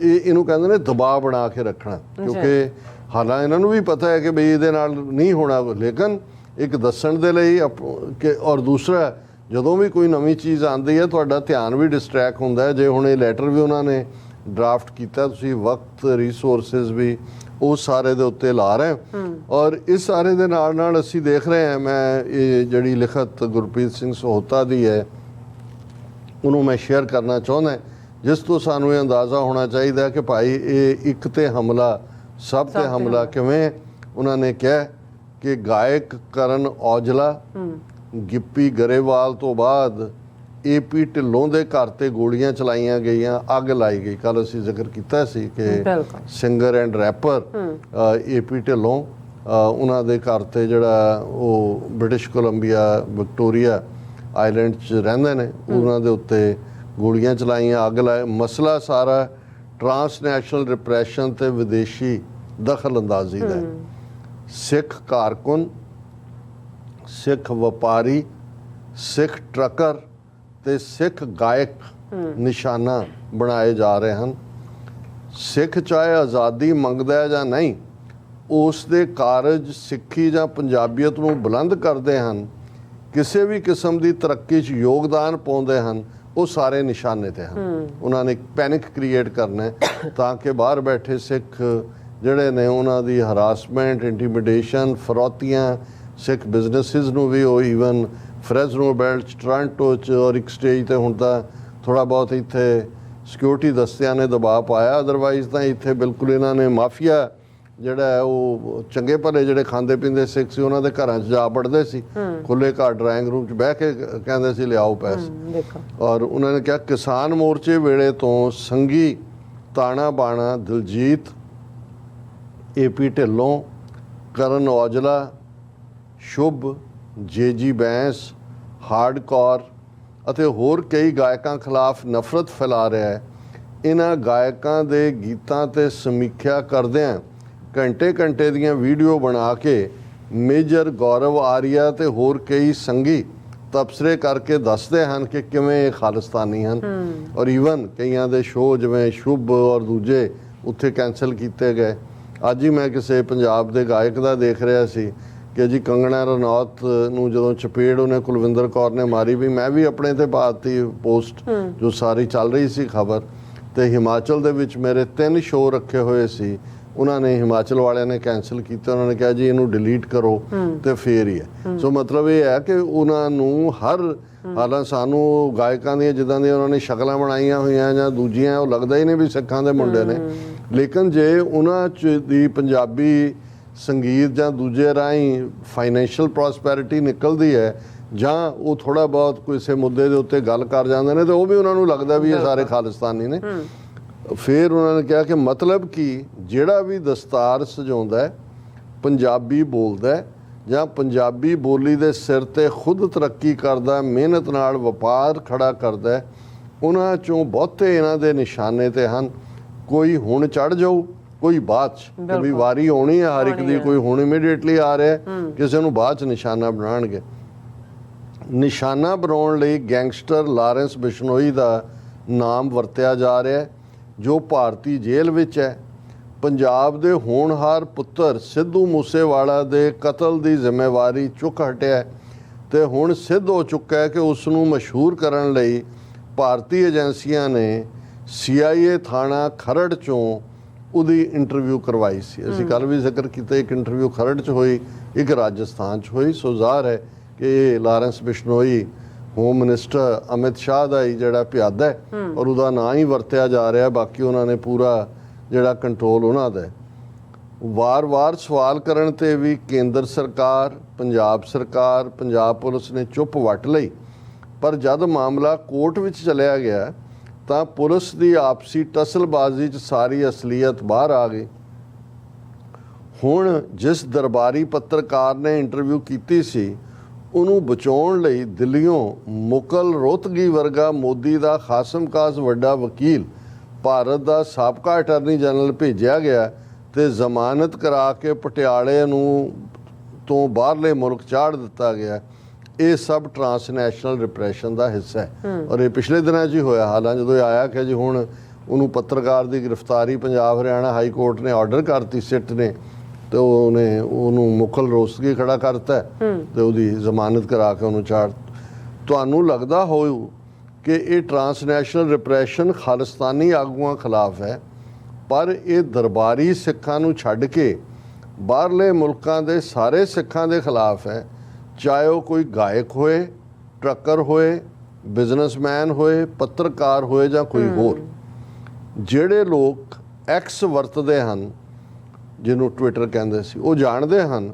ਇਹ ਇਹਨੂੰ ਕਹਿੰਦੇ ਨੇ ਦਬਾਅ ਬਣਾ ਕੇ ਰੱਖਣਾ। ਕਿਉਂਕਿ ਹਾਲਾਂ ਇਹਨਾਂ ਨੂੰ ਵੀ ਪਤਾ ਹੈ ਕਿ ਬਈ ਇਹਦੇ ਨਾਲ ਨਹੀਂ ਹੋਣਾ ਲੇਕਿਨ ਇੱਕ ਦੱਸਣ ਦੇ ਲਈ ਕਿ ਔਰ ਦੂਸਰਾ ਜਦੋਂ ਵੀ ਕੋਈ ਨਵੀਂ ਚੀਜ਼ ਆਉਂਦੀ ਹੈ ਤੁਹਾਡਾ ਧਿਆਨ ਵੀ ਡਿਸਟਰੈਕਟ ਹੁੰਦਾ ਹੈ। ਜੇ ਹੁਣ ਇਹ ਲੈਟਰ ਵੀ ਉਹਨਾਂ ਨੇ ਡਰਾਫਟ ਕੀਤਾ ਤੁਸੀਂ ਵਕਤ ਰਿਸੋਰਸਸ ਵੀ ਉਹ ਸਾਰੇ ਦੇ ਉੱਤੇ ਲਾ ਰਹੇ ਔਰ ਇਸ ਸਾਰੇ ਦੇ ਨਾਲ ਨਾਲ ਅਸੀਂ ਦੇਖ ਰਹੇ ਹਾਂ ਮੈਂ ਇਹ ਜਿਹੜੀ ਲਿਖਤ ਗੁਰਪ੍ਰੀਤ ਸਿੰਘ ਸੋਹਤਾ ਦੀ ਹੈ ਉਹਨੂੰ ਮੈਂ ਸ਼ੇਅਰ ਕਰਨਾ ਚਾਹੁੰਦਾ ਜਿਸ ਤੋਂ ਸਾਨੂੰ ਇਹ ਅੰਦਾਜ਼ਾ ਹੋਣਾ ਚਾਹੀਦਾ ਕਿ ਭਾਈ ਇਹ ਇੱਕ ਤੇ ਹਮਲਾ ਸਭ ਤੇ ਹਮਲਾ ਕਿਵੇਂ? ਉਹਨਾਂ ਨੇ ਕਿਹਾ ਕਿ ਗਾਇਕ ਕਰਨ ਔਜਲਾ ਗਿੱਪੀ ਗਰੇਵਾਲ ਤੋਂ ਬਾਅਦ ਏਪੀ ਢਿੱਲੋਂ ਦੇ ਘਰ ਤੇ ਗੋਲੀਆਂ ਚਲਾਈਆਂ ਗਈਆਂ ਅੱਗ ਲਾਈ ਗਈ। ਕੱਲ ਅਸੀਂ ਜ਼ਿਕਰ ਕੀਤਾ ਸੀ ਕਿ। Singer and rapper AP Dhillon ਉਹਨਾਂ ਦੇ ਘਰ ਤੇ ਜਿਹੜਾ ਉਹ ਬ੍ਰਿਟਿਸ਼ ਕੋਲੰਬੀਆ ਵਿਕਟੋਰੀਆ ਆਈਲੈਂਡ 'ਚ ਰਹਿੰਦੇ ਨੇ ਉਹਨਾਂ ਦੇ ਉੱਤੇ ਗੋਲੀਆਂ ਚਲਾਈਆਂ ਅੱਗ ਲਾਏ ਮਸਲਾ ਸਾਰਾ ਟਰਾਂਸਨੈਸ਼ਨਲ ਰਿਪਰੈਸ਼ਨ ਤੇ ਵਿਦੇਸ਼ੀ ਦਖਲ ਅੰਦਾਜ਼ੀ ਦਾ। ਸਿੱਖ ਕਾਰਕੁਨ ਸਿੱਖ ਵਪਾਰੀ ਸਿੱਖ ਟਰੱਕਰ ਤੇ ਸਿੱਖ ਗਾਇਕ ਨਿਸ਼ਾਨਾ ਬਣਾਏ ਜਾ ਰਹੇ ਹਨ। ਸਿੱਖ ਚਾਹੇ ਆਜ਼ਾਦੀ ਮੰਗਦਾ ਹੈ ਜਾਂ ਨਹੀਂ ਉਸ ਦੇ ਕਾਰਜ ਸਿੱਖੀ ਜਾਂ ਪੰਜਾਬੀਅਤ ਨੂੰ ਬੁਲੰਦ ਕਰਦੇ ਹਨ। ਕਿਸੇ ਵੀ ਕਿਸਮ ਦੀ ਤਰੱਕੀ 'ਚ ਯੋਗਦਾਨ ਪਾਉਂਦੇ ਹਨ ਉਹ ਸਾਰੇ ਨਿਸ਼ਾਨੇ ਤੇ ਹਨ। ਉਹਨਾਂ ਨੇ ਪੈਨਿਕ ਕ੍ਰੀਏਟ ਕਰਨਾ ਤਾਂ ਕਿ ਬਾਹਰ ਬੈਠੇ ਸਿੱਖ ਜਿਹੜੇ ਨੇ ਉਹਨਾਂ ਦੀ ਹਰਾਸਮੈਂਟ ਇੰਟੀਮੀਡੇਸ਼ਨ ਫਰੌਤੀਆਂ ਸਿੱਖ ਬਿਜ਼ਨੈਸਿਸ ਨੂੰ ਵੀ ਉਹ ਈਵਨ ਫਰੈਜ਼ਨੋ ਬੈਲਟ ਟੋਰਾਂਟੋ 'ਚ ਔਰ ਇੱਕ ਸਟੇਜ ਤੇ ਹੁਣ ਤਾਂ ਥੋੜਾ ਬਹੁਤ ਇੱਥੇ ਸਿਕਿਉਰਿਟੀ ਦਸਤਿਆਂ ਨੇ ਦਬਾਅ ਪਾਇਆ। ਅਦਰਵਾਈਜ਼ ਤਾਂ ਇੱਥੇ ਬਿਲਕੁਲ ਇਹਨਾਂ ਨੇ ਮਾਫੀਆ ਜਿਹੜਾ ਹੈ ਉਹ ਚੰਗੇ ਭਲੇ ਜਿਹੜੇ ਖਾਂਦੇ ਪੀਂਦੇ ਸਿੱਖ ਸੀ ਉਹਨਾਂ ਦੇ ਘਰਾਂ 'ਚ ਜਾ ਵੜਦੇ ਸੀ। ਖੁੱਲੇ ਘਰ ਡਰਾਇੰਗ ਰੂਮ 'ਚ ਬਹਿ ਕੇ ਕਹਿੰਦੇ ਸੀ ਲਿਆਓ ਪੈਸੇ। ਦੇਖੋ। ਔਰ ਉਹਨਾਂ ਨੇ ਕਿਹਾ ਕਿਸਾਨ ਮੋਰਚੇ ਵੇਲੇ ਤੋਂ ਸੰਗੀ ਤਾਣਾ ਬਾਣਾ ਦਿਲਜੀਤ ਏਪੀ ਢਿੱਲੋਂ ਕਰਨ ਔਜਲਾ ਸ਼ੁਭ ਜੇਜੀ ਬੈਂਸ ਹਾਰਡਕੋਰ ਅਤੇ ਹੋਰ ਕਈ ਗਾਇਕਾਂ ਖਿਲਾਫ ਨਫ਼ਰਤ ਫੈਲਾ ਰਿਹਾ ਹੈ। ਇਹਨਾਂ ਗਾਇਕਾਂ ਦੇ ਗੀਤਾਂ ਤੇ ਸਮੀਖਿਆ ਕਰਦਿਆਂ ਘੰਟੇ ਘੰਟੇ ਦੀਆਂ ਵੀਡੀਓ ਬਣਾ ਕੇ ਮੇਜਰ ਗੌਰਵ ਆਰੀਆ ਤੇ ਹੋਰ ਕਈ ਸੰਗੀ ਤਬਸਰੇ ਕਰਕੇ ਦੱਸਦੇ ਹਨ ਕਿ ਕਿਵੇਂ ਇਹ ਖਾਲਿਸਤਾਨੀ ਹਨ। ਔਰ ਈਵਨ ਕਈਆਂ ਦੇ ਸ਼ੋਅ ਜਿਵੇਂ ਸ਼ੁਭ ਔਰ ਦੂਜੇ ਉੱਥੇ ਕੈਨਸਲ ਕੀਤੇ ਗਏ। ਅੱਜ ਹੀ ਮੈਂ ਕਿਸੇ ਪੰਜਾਬ ਦੇ ਗਾਇਕ ਦਾ ਦੇਖ ਰਿਹਾ ਸੀ। ਕਿ ਜੀ ਕੰਗਣਾ ਰਣੌਤ ਨੂੰ ਜਦੋਂ ਚਪੇੜ ਉਹਨੇ ਕੁਲਵਿੰਦਰ ਕੌਰ ਨੇ ਮਾਰੀ ਵੀ ਮੈਂ ਵੀ ਆਪਣੇ ਤੇ ਪਾਤੀ ਪੋਸਟ ਜੋ ਸਾਰੀ ਚੱਲ ਰਹੀ ਸੀ ਖਬਰ। ਤੇ ਹਿਮਾਚਲ ਦੇ ਵਿੱਚ ਮੇਰੇ ਤਿੰਨ ਸ਼ੋਅ ਰੱਖੇ ਹੋਏ ਸੀ। ਉਹਨਾਂ ਨੇ ਹਿਮਾਚਲ ਵਾਲਿਆਂ ਨੇ ਕੈਨਸਲ ਕੀਤੇ ਉਹਨਾਂ ਨੇ ਕਿਹਾ ਜੀ ਇਹਨੂੰ ਡਿਲੀਟ ਕਰੋ ਤੇ ਫੇਰ ਹੀ ਹੈ। ਸੋ ਮਤਲਬ ਇਹ ਹੈ ਕਿ ਉਹਨਾਂ ਨੂੰ ਹਰ ਹਾਲਾਂ ਸਾਨੂੰ ਗਾਇਕਾਂ ਦੀਆਂ ਜਿੱਦਾਂ ਦੀਆਂ ਉਹਨਾਂ ਨੇ ਸ਼ਕਲਾਂ ਬਣਾਈਆਂ ਹੋਈਆਂ ਜਾਂ ਦੂਜੀਆਂ ਉਹ ਲੱਗਦਾ ਹੀ ਨਹੀਂ ਵੀ ਸਿੱਖਾਂ ਦੇ ਮੁੰਡੇ ਨੇ। ਲੇਕਿਨ ਜੇ ਉਹਨਾਂ ਚ ਦੀ ਪੰਜਾਬੀ ਸੰਗੀਤ ਜਾਂ ਦੂਜੇ ਰਾਹੀਂ ਫਾਈਨੈਂਸ਼ੀਅਲ ਪ੍ਰੋਸਪੈਰਿਟੀ ਨਿਕਲਦੀ ਹੈ ਜਾਂ ਉਹ ਥੋੜਾ ਬਹੁਤ ਕਿਸੇ ਮੁੱਦੇ ਦੇ ਉੱਤੇ ਗੱਲ ਕਰ ਜਾਂਦੇ ਨੇ ਤੇ ਉਹ ਵੀ ਉਹਨਾਂ ਨੂੰ ਲੱਗਦਾ ਵੀ ਇਹ ਸਾਰੇ ਖਾਲਿਸਤਾਨੀ ਨੇ। ਫਿਰ ਉਹਨਾਂ ਨੇ ਕਿਹਾ ਕਿ ਮਤਲਬ ਕਿ ਜਿਹੜਾ ਵੀ ਦਸਤਾਰ ਸਜਾਉਂਦਾ ਹੈ ਪੰਜਾਬੀ ਬੋਲਦਾ ਹੈ ਜਾਂ ਪੰਜਾਬੀ ਬੋਲੀ ਦੇ ਸਿਰ ਤੇ ਖੁਦ ਤਰੱਕੀ ਕਰਦਾ ਮਿਹਨਤ ਨਾਲ ਵਪਾਰ ਖੜਾ ਕਰਦਾ ਉਹਨਾਂ ਚੋਂ ਬਹੁਤੇ ਇਹਨਾਂ ਦੇ ਨਿਸ਼ਾਨੇ ਤੇ ਹਨ। ਕੋਈ ਹੁਣ ਚੜ ਜਾਊ ਕੋਈ ਬਾਅਦ ਚ ਵੀ। ਵਾਰੀ ਆਉਣੀ ਹੈ ਹਰ ਇੱਕ ਦੀ। ਕੋਈ ਹੁਣ ਇਮੀਡੀਏਟਲੀ ਆ ਰਿਹਾ ਕਿਸੇ ਨੂੰ ਬਾਅਦ ਚ ਨਿਸ਼ਾਨਾ ਬਣਾਉਣਗੇ ਨਿਸ਼ਾਨਾ ਬਣਾਉਣ ਲਈ ਗੈਂਗਸਟਰ ਲਾਰੈਂਸ ਬਿਸ਼ਨੋਈ ਦਾ ਨਾਮ ਵਰਤਿਆ ਜਾ ਰਿਹਾ ਹੈ ਜੋ ਭਾਰਤੀ ਜੇਲ੍ਹ ਵਿੱਚ ਹੈ ਪੰਜਾਬ ਦੇ ਹੋਣਹਾਰ ਪੁੱਤਰ ਸਿੱਧੂ ਮੂਸੇਵਾਲਾ ਦੇ ਕਤਲ ਦੀ ਜ਼ਿੰਮੇਵਾਰੀ ਚੁੱਕ ਹਟਿਆ ਤੇ ਹੁਣ ਸਿੱਧ ਹੋ ਚੁੱਕਾ ਹੈ ਕਿ ਉਸ ਨੂੰ ਮਸ਼ਹੂਰ ਕਰਨ ਲਈ ਭਾਰਤੀ ਏਜੰਸੀਆਂ ਨੇ CIA ਥਾਣਾ ਖਰੜ ਚੋਂ ਉਹਦੀ ਇੰਟਰਵਿਊ ਕਰਵਾਈ ਸੀ। ਅਸੀਂ ਕੱਲ ਵੀ ਜ਼ਿਕਰ ਕੀਤਾ ਇੱਕ ਇੰਟਰਵਿਊ ਖਰੜ ਚ ਹੋਈ ਇੱਕ ਰਾਜਸਥਾਨ ਚ ਹੋਈ। ਸੋ ਜ਼ਾਹਰ ਹੈ ਕਿ ਇਹ Lawrence Bishnoi home minister Amit Shah ਦਾ ਹੀ ਜਿਹੜਾ ਪਿਆਦਾ ਹੈ ਔਰ ਉਹਦਾ ਨਾਂ ਹੀ ਵਰਤਿਆ ਜਾ ਰਿਹਾ ਬਾਕੀ ਉਹਨਾਂ ਨੇ ਪੂਰਾ ਜਿਹੜਾ ਕੰਟਰੋਲ ਉਹਨਾਂ ਦਾ ਹੈ। ਵਾਰ-ਵਾਰ ਸਵਾਲ ਕਰਨ ਤੇ ਵੀ ਕੇਂਦਰ ਸਰਕਾਰ ਪੰਜਾਬ ਸਰਕਾਰ ਪੰਜਾਬ ਪੁਲਿਸ ਨੇ ਚੁੱਪ ਵੱਟ ਲਈ। ਪਰ ਜਦ ਮਾਮਲਾ ਕੋਰਟ ਵਿੱਚ ਚਲਿਆ ਗਿਆ ਤਾਂ ਪੁਲਿਸ ਦੀ ਆਪਸੀ ਟਸਲਬਾਜ਼ੀ 'ਚ ਸਾਰੀ ਅਸਲੀਅਤ ਬਾਹਰ ਆ ਗਈ। ਹੁਣ ਜਿਸ ਦਰਬਾਰੀ ਪੱਤਰਕਾਰ ਨੇ ਇੰਟਰਵਿਊ ਕੀਤੀ ਸੀ, ਉਹਨੂੰ ਬਚਾਉਣ ਲਈ ਦਿੱਲੀੋਂ ਮੁਕਲ ਰੋਤਗੀ ਵਰਗਾ ਮੋਦੀ ਦਾ ਖਾਸਮ ਖਾਸ ਵੱਡਾ ਵਕੀਲ ਭਾਰਤ ਦਾ ਸਾਬਕਾ ਅਟਾਰਨੀ ਜਨਰਲ ਭੇਜਿਆ ਗਿਆ ਤੇ ਜ਼ਮਾਨਤ ਕਰਾ ਕੇ ਪਟਿਆਲੇ ਨੂੰ ਤੋਂ ਬਾਹਰਲੇ ਮੁਲਕ ਚਾੜ ਦਿੱਤਾ ਗਿਆ। ਇਹ ਸਭ ਟਰਾਂਸਨੈਸ਼ਨਲ ਰਿਪਰੈਸ਼ਨ ਦਾ ਹਿੱਸਾ ਹੈ। ਔਰ ਇਹ ਪਿਛਲੇ ਦਿਨਾਂ 'ਚ ਹੀ ਹੋਇਆ। ਹਾਲਾਂ ਜਦੋਂ ਇਹ ਆਇਆ ਕਿ ਜੀ ਹੁਣ ਉਹਨੂੰ ਪੱਤਰਕਾਰ ਦੀ ਗ੍ਰਿਫਤਾਰੀ ਪੰਜਾਬ ਹਰਿਆਣਾ ਹਾਈ ਕੋਰਟ ਨੇ ਆਰਡਰ ਕਰਤੀ ਸਿੱਟ ਨੇ ਤੇ ਉਹਨੇ ਉਹਨੂੰ ਮੁਕਲ ਰੋਸਗੀ ਖੜਾ ਕਰਤਾ ਤੇ ਉਹਦੀ ਜ਼ਮਾਨਤ ਕਰਾ ਕੇ ਉਹਨੂੰ ਚਾੜ ਤੁਹਾਨੂੰ ਲੱਗਦਾ ਹੋਊ ਕਿ ਇਹ ਟਰਾਂਸਨੈਸ਼ਨਲ ਰਿਪਰੈਸ਼ਨ ਖਾਲਿਸਤਾਨੀ ਆਗੂਆਂ ਖਿਲਾਫ ਹੈ ਪਰ ਇਹ ਦਰਬਾਰੀ ਸਿੱਖਾਂ ਨੂੰ ਛੱਡ ਕੇ ਬਾਹਰਲੇ ਮੁਲਕਾਂ ਦੇ ਸਾਰੇ ਸਿੱਖਾਂ ਦੇ ਖਿਲਾਫ ਹੈ ਚਾਹੇ ਉਹ ਕੋਈ ਗਾਇਕ ਹੋਏ ਟਰੱਕਰ ਹੋਏ ਬਿਜ਼ਨਸਮੈਨ ਹੋਏ ਪੱਤਰਕਾਰ ਹੋਏ ਜਾਂ ਕੋਈ ਹੋਰ ਜਿਹੜੇ ਲੋਕ ਐਕਸ ਵਰਤਦੇ ਹਨ ਜਿਹਨੂੰ ਟਵਿੱਟਰ ਕਹਿੰਦੇ ਸੀ ਉਹ ਜਾਣਦੇ ਹਨ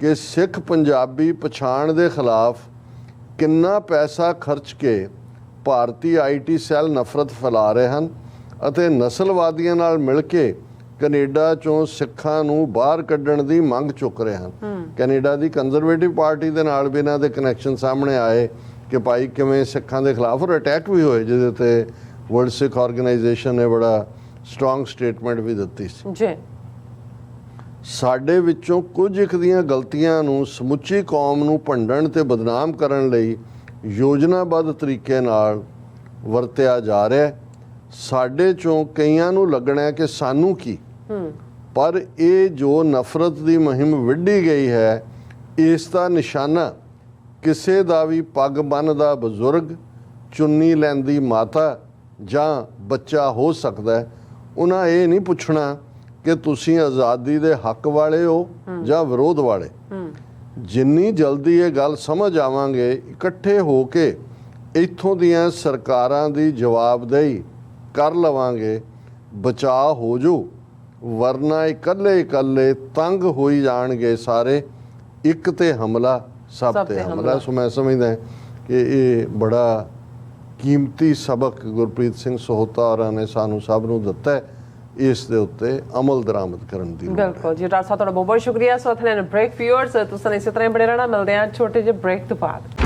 ਕਿ ਸਿੱਖ ਪੰਜਾਬੀ ਪਛਾਣ ਦੇ ਖਿਲਾਫ ਕਿੰਨਾ ਪੈਸਾ ਖਰਚ ਕੇ ਭਾਰਤੀ ਆਈਟੀ ਸੈੱਲ ਨਫ਼ਰਤ ਫੈਲਾ ਰਹੇ ਹਨ ਅਤੇ ਨਸਲਵਾਦੀਆਂ ਨਾਲ ਮਿਲ ਕੇ ਕੈਨੇਡਾ ਚੋਂ ਸਿੱਖਾਂ ਨੂੰ ਬਾਹਰ ਕੱਢਣ ਦੀ ਮੰਗ ਚੁੱਕ ਰਹੇ ਹਨ। ਕੈਨੇਡਾ ਦੀ ਕੰਜ਼ਰਵੇਟਿਵ ਪਾਰਟੀ ਦੇ ਨਾਲ ਵੀ ਇਹਨਾਂ ਦੇ ਕਨੈਕਸ਼ਨ ਸਾਹਮਣੇ ਆਏ ਕਿ ਭਾਈ ਕਿਵੇਂ ਸਿੱਖਾਂ ਦੇ ਖਿਲਾਫ ਅਟੈਕ ਵੀ ਹੋਏ ਜਿਹਦੇ ਤੇ ਵਰਲਡ ਸਿੱਖ ਆਰਗੇਨਾਈਜੇਸ਼ਨ ਨੇ ਬੜਾ ਸਟਰੋਂਗ ਸਟੇਟਮੈਂਟ ਵੀ ਦਿੱਤੀ ਸੀ। ਜੀ। ਸਾਡੇ ਵਿੱਚੋਂ ਕੁਝ ਇੱਕ ਦੀਆਂ ਗਲਤੀਆਂ ਨੂੰ ਸਮੁੱਚੀ ਕੌਮ ਨੂੰ ਭੰਡਣ ਤੇ ਬਦਨਾਮ ਕਰਨ ਲਈ ਯੋਜਨਾਬੱਧ ਤਰੀਕੇ ਨਾਲ ਵਰਤਿਆ ਜਾ ਰਿਹਾ ਹੈ। ਸਾਡੇ ਚੋਂ ਕਈਆਂ ਨੂੰ ਲੱਗਣਾ ਹੈ ਕਿ ਸਾਨੂੰ ਕੀ ਪਰ ਇਹ ਜੋ ਨਫ਼ਰਤ ਦੀ ਮੁਹਿੰਮ ਵਿੱਢੀ ਗਈ ਹੈ ਇਸ ਦਾ ਨਿਸ਼ਾਨਾ ਕਿਸੇ ਦਾ ਵੀ ਪੱਗ ਬੰਨਦਾ ਬਜ਼ੁਰਗ ਚੁੰਨੀ ਲੈਂਦੀ ਮਾਤਾ ਜਾਂ ਬੱਚਾ ਹੋ ਸਕਦਾ ਹੈ। ਉਹਨਾਂ ਇਹ ਨਹੀਂ ਪੁੱਛਣਾ ਕਿ ਤੁਸੀਂ ਆਜ਼ਾਦੀ ਦੇ ਹੱਕ ਵਾਲੇ ਹੋ ਜਾਂ ਵਿਰੋਧ ਵਾਲੇ। ਜਿੰਨੀ ਜਲਦੀ ਇਹ ਗੱਲ ਸਮਝ ਆਵਾਂਗੇ ਇਕੱਠੇ ਹੋ ਕੇ ਇੱਥੋਂ ਦੀਆਂ ਸਰਕਾਰਾਂ ਦੀ ਜਵਾਬਦੇਹੀ ਕਰ ਲਵਾਂਗੇ। ਬਚਾਅ ਹੋ ਜੂ ਵਰਨਾ ਇਕੱਲੇ ਇਕੱਲੇ ਤੰਗ ਹੋਈ ਜਾਣਗੇ ਸਾਰੇ। ਇੱਕ ਤੇ ਹਮਲਾ ਸਭ ਤੇ ਹਮਲਾ। ਸੋ ਮੈਂ ਸਮਝਦਾ ਕਿ ਇਹ ਬੜਾ ਕੀਮਤੀ ਸਬਕ ਗੁਰਪ੍ਰੀਤ ਸਿੰਘ ਸੋਹਤਾ ਹੋਰਾਂ ਨੇ ਸਾਨੂੰ ਸਭ ਨੂੰ ਦਿੱਤਾ ਹੈ। ਇਸ ਦੇ ਉੱਤੇ ਅਮਲ ਦਰਾਮਦ ਕਰਨ ਦੀ। ਬਿਲਕੁਲ ਜੀ ਡਾਕਟਰ ਸਾਹਿਬ ਤੁਹਾਡਾ ਬਹੁਤ ਬਹੁਤ ਸ਼ੁਕਰੀਆ। ਸੋ ਅਥਨੇ ਬ੍ਰੇਕ ਫਿਊਅਰਸ ਤੁਸੀਂ ਇਸੇ ਤਰ੍ਹਾਂ ਬੜੇ ਰਹਿਣਾ। ਮਿਲਦੇ ਹਾਂ ਛੋਟੇ ਜਿਹੇ ਬ੍ਰੇਕ ਤੋਂ ਬਾਅਦ।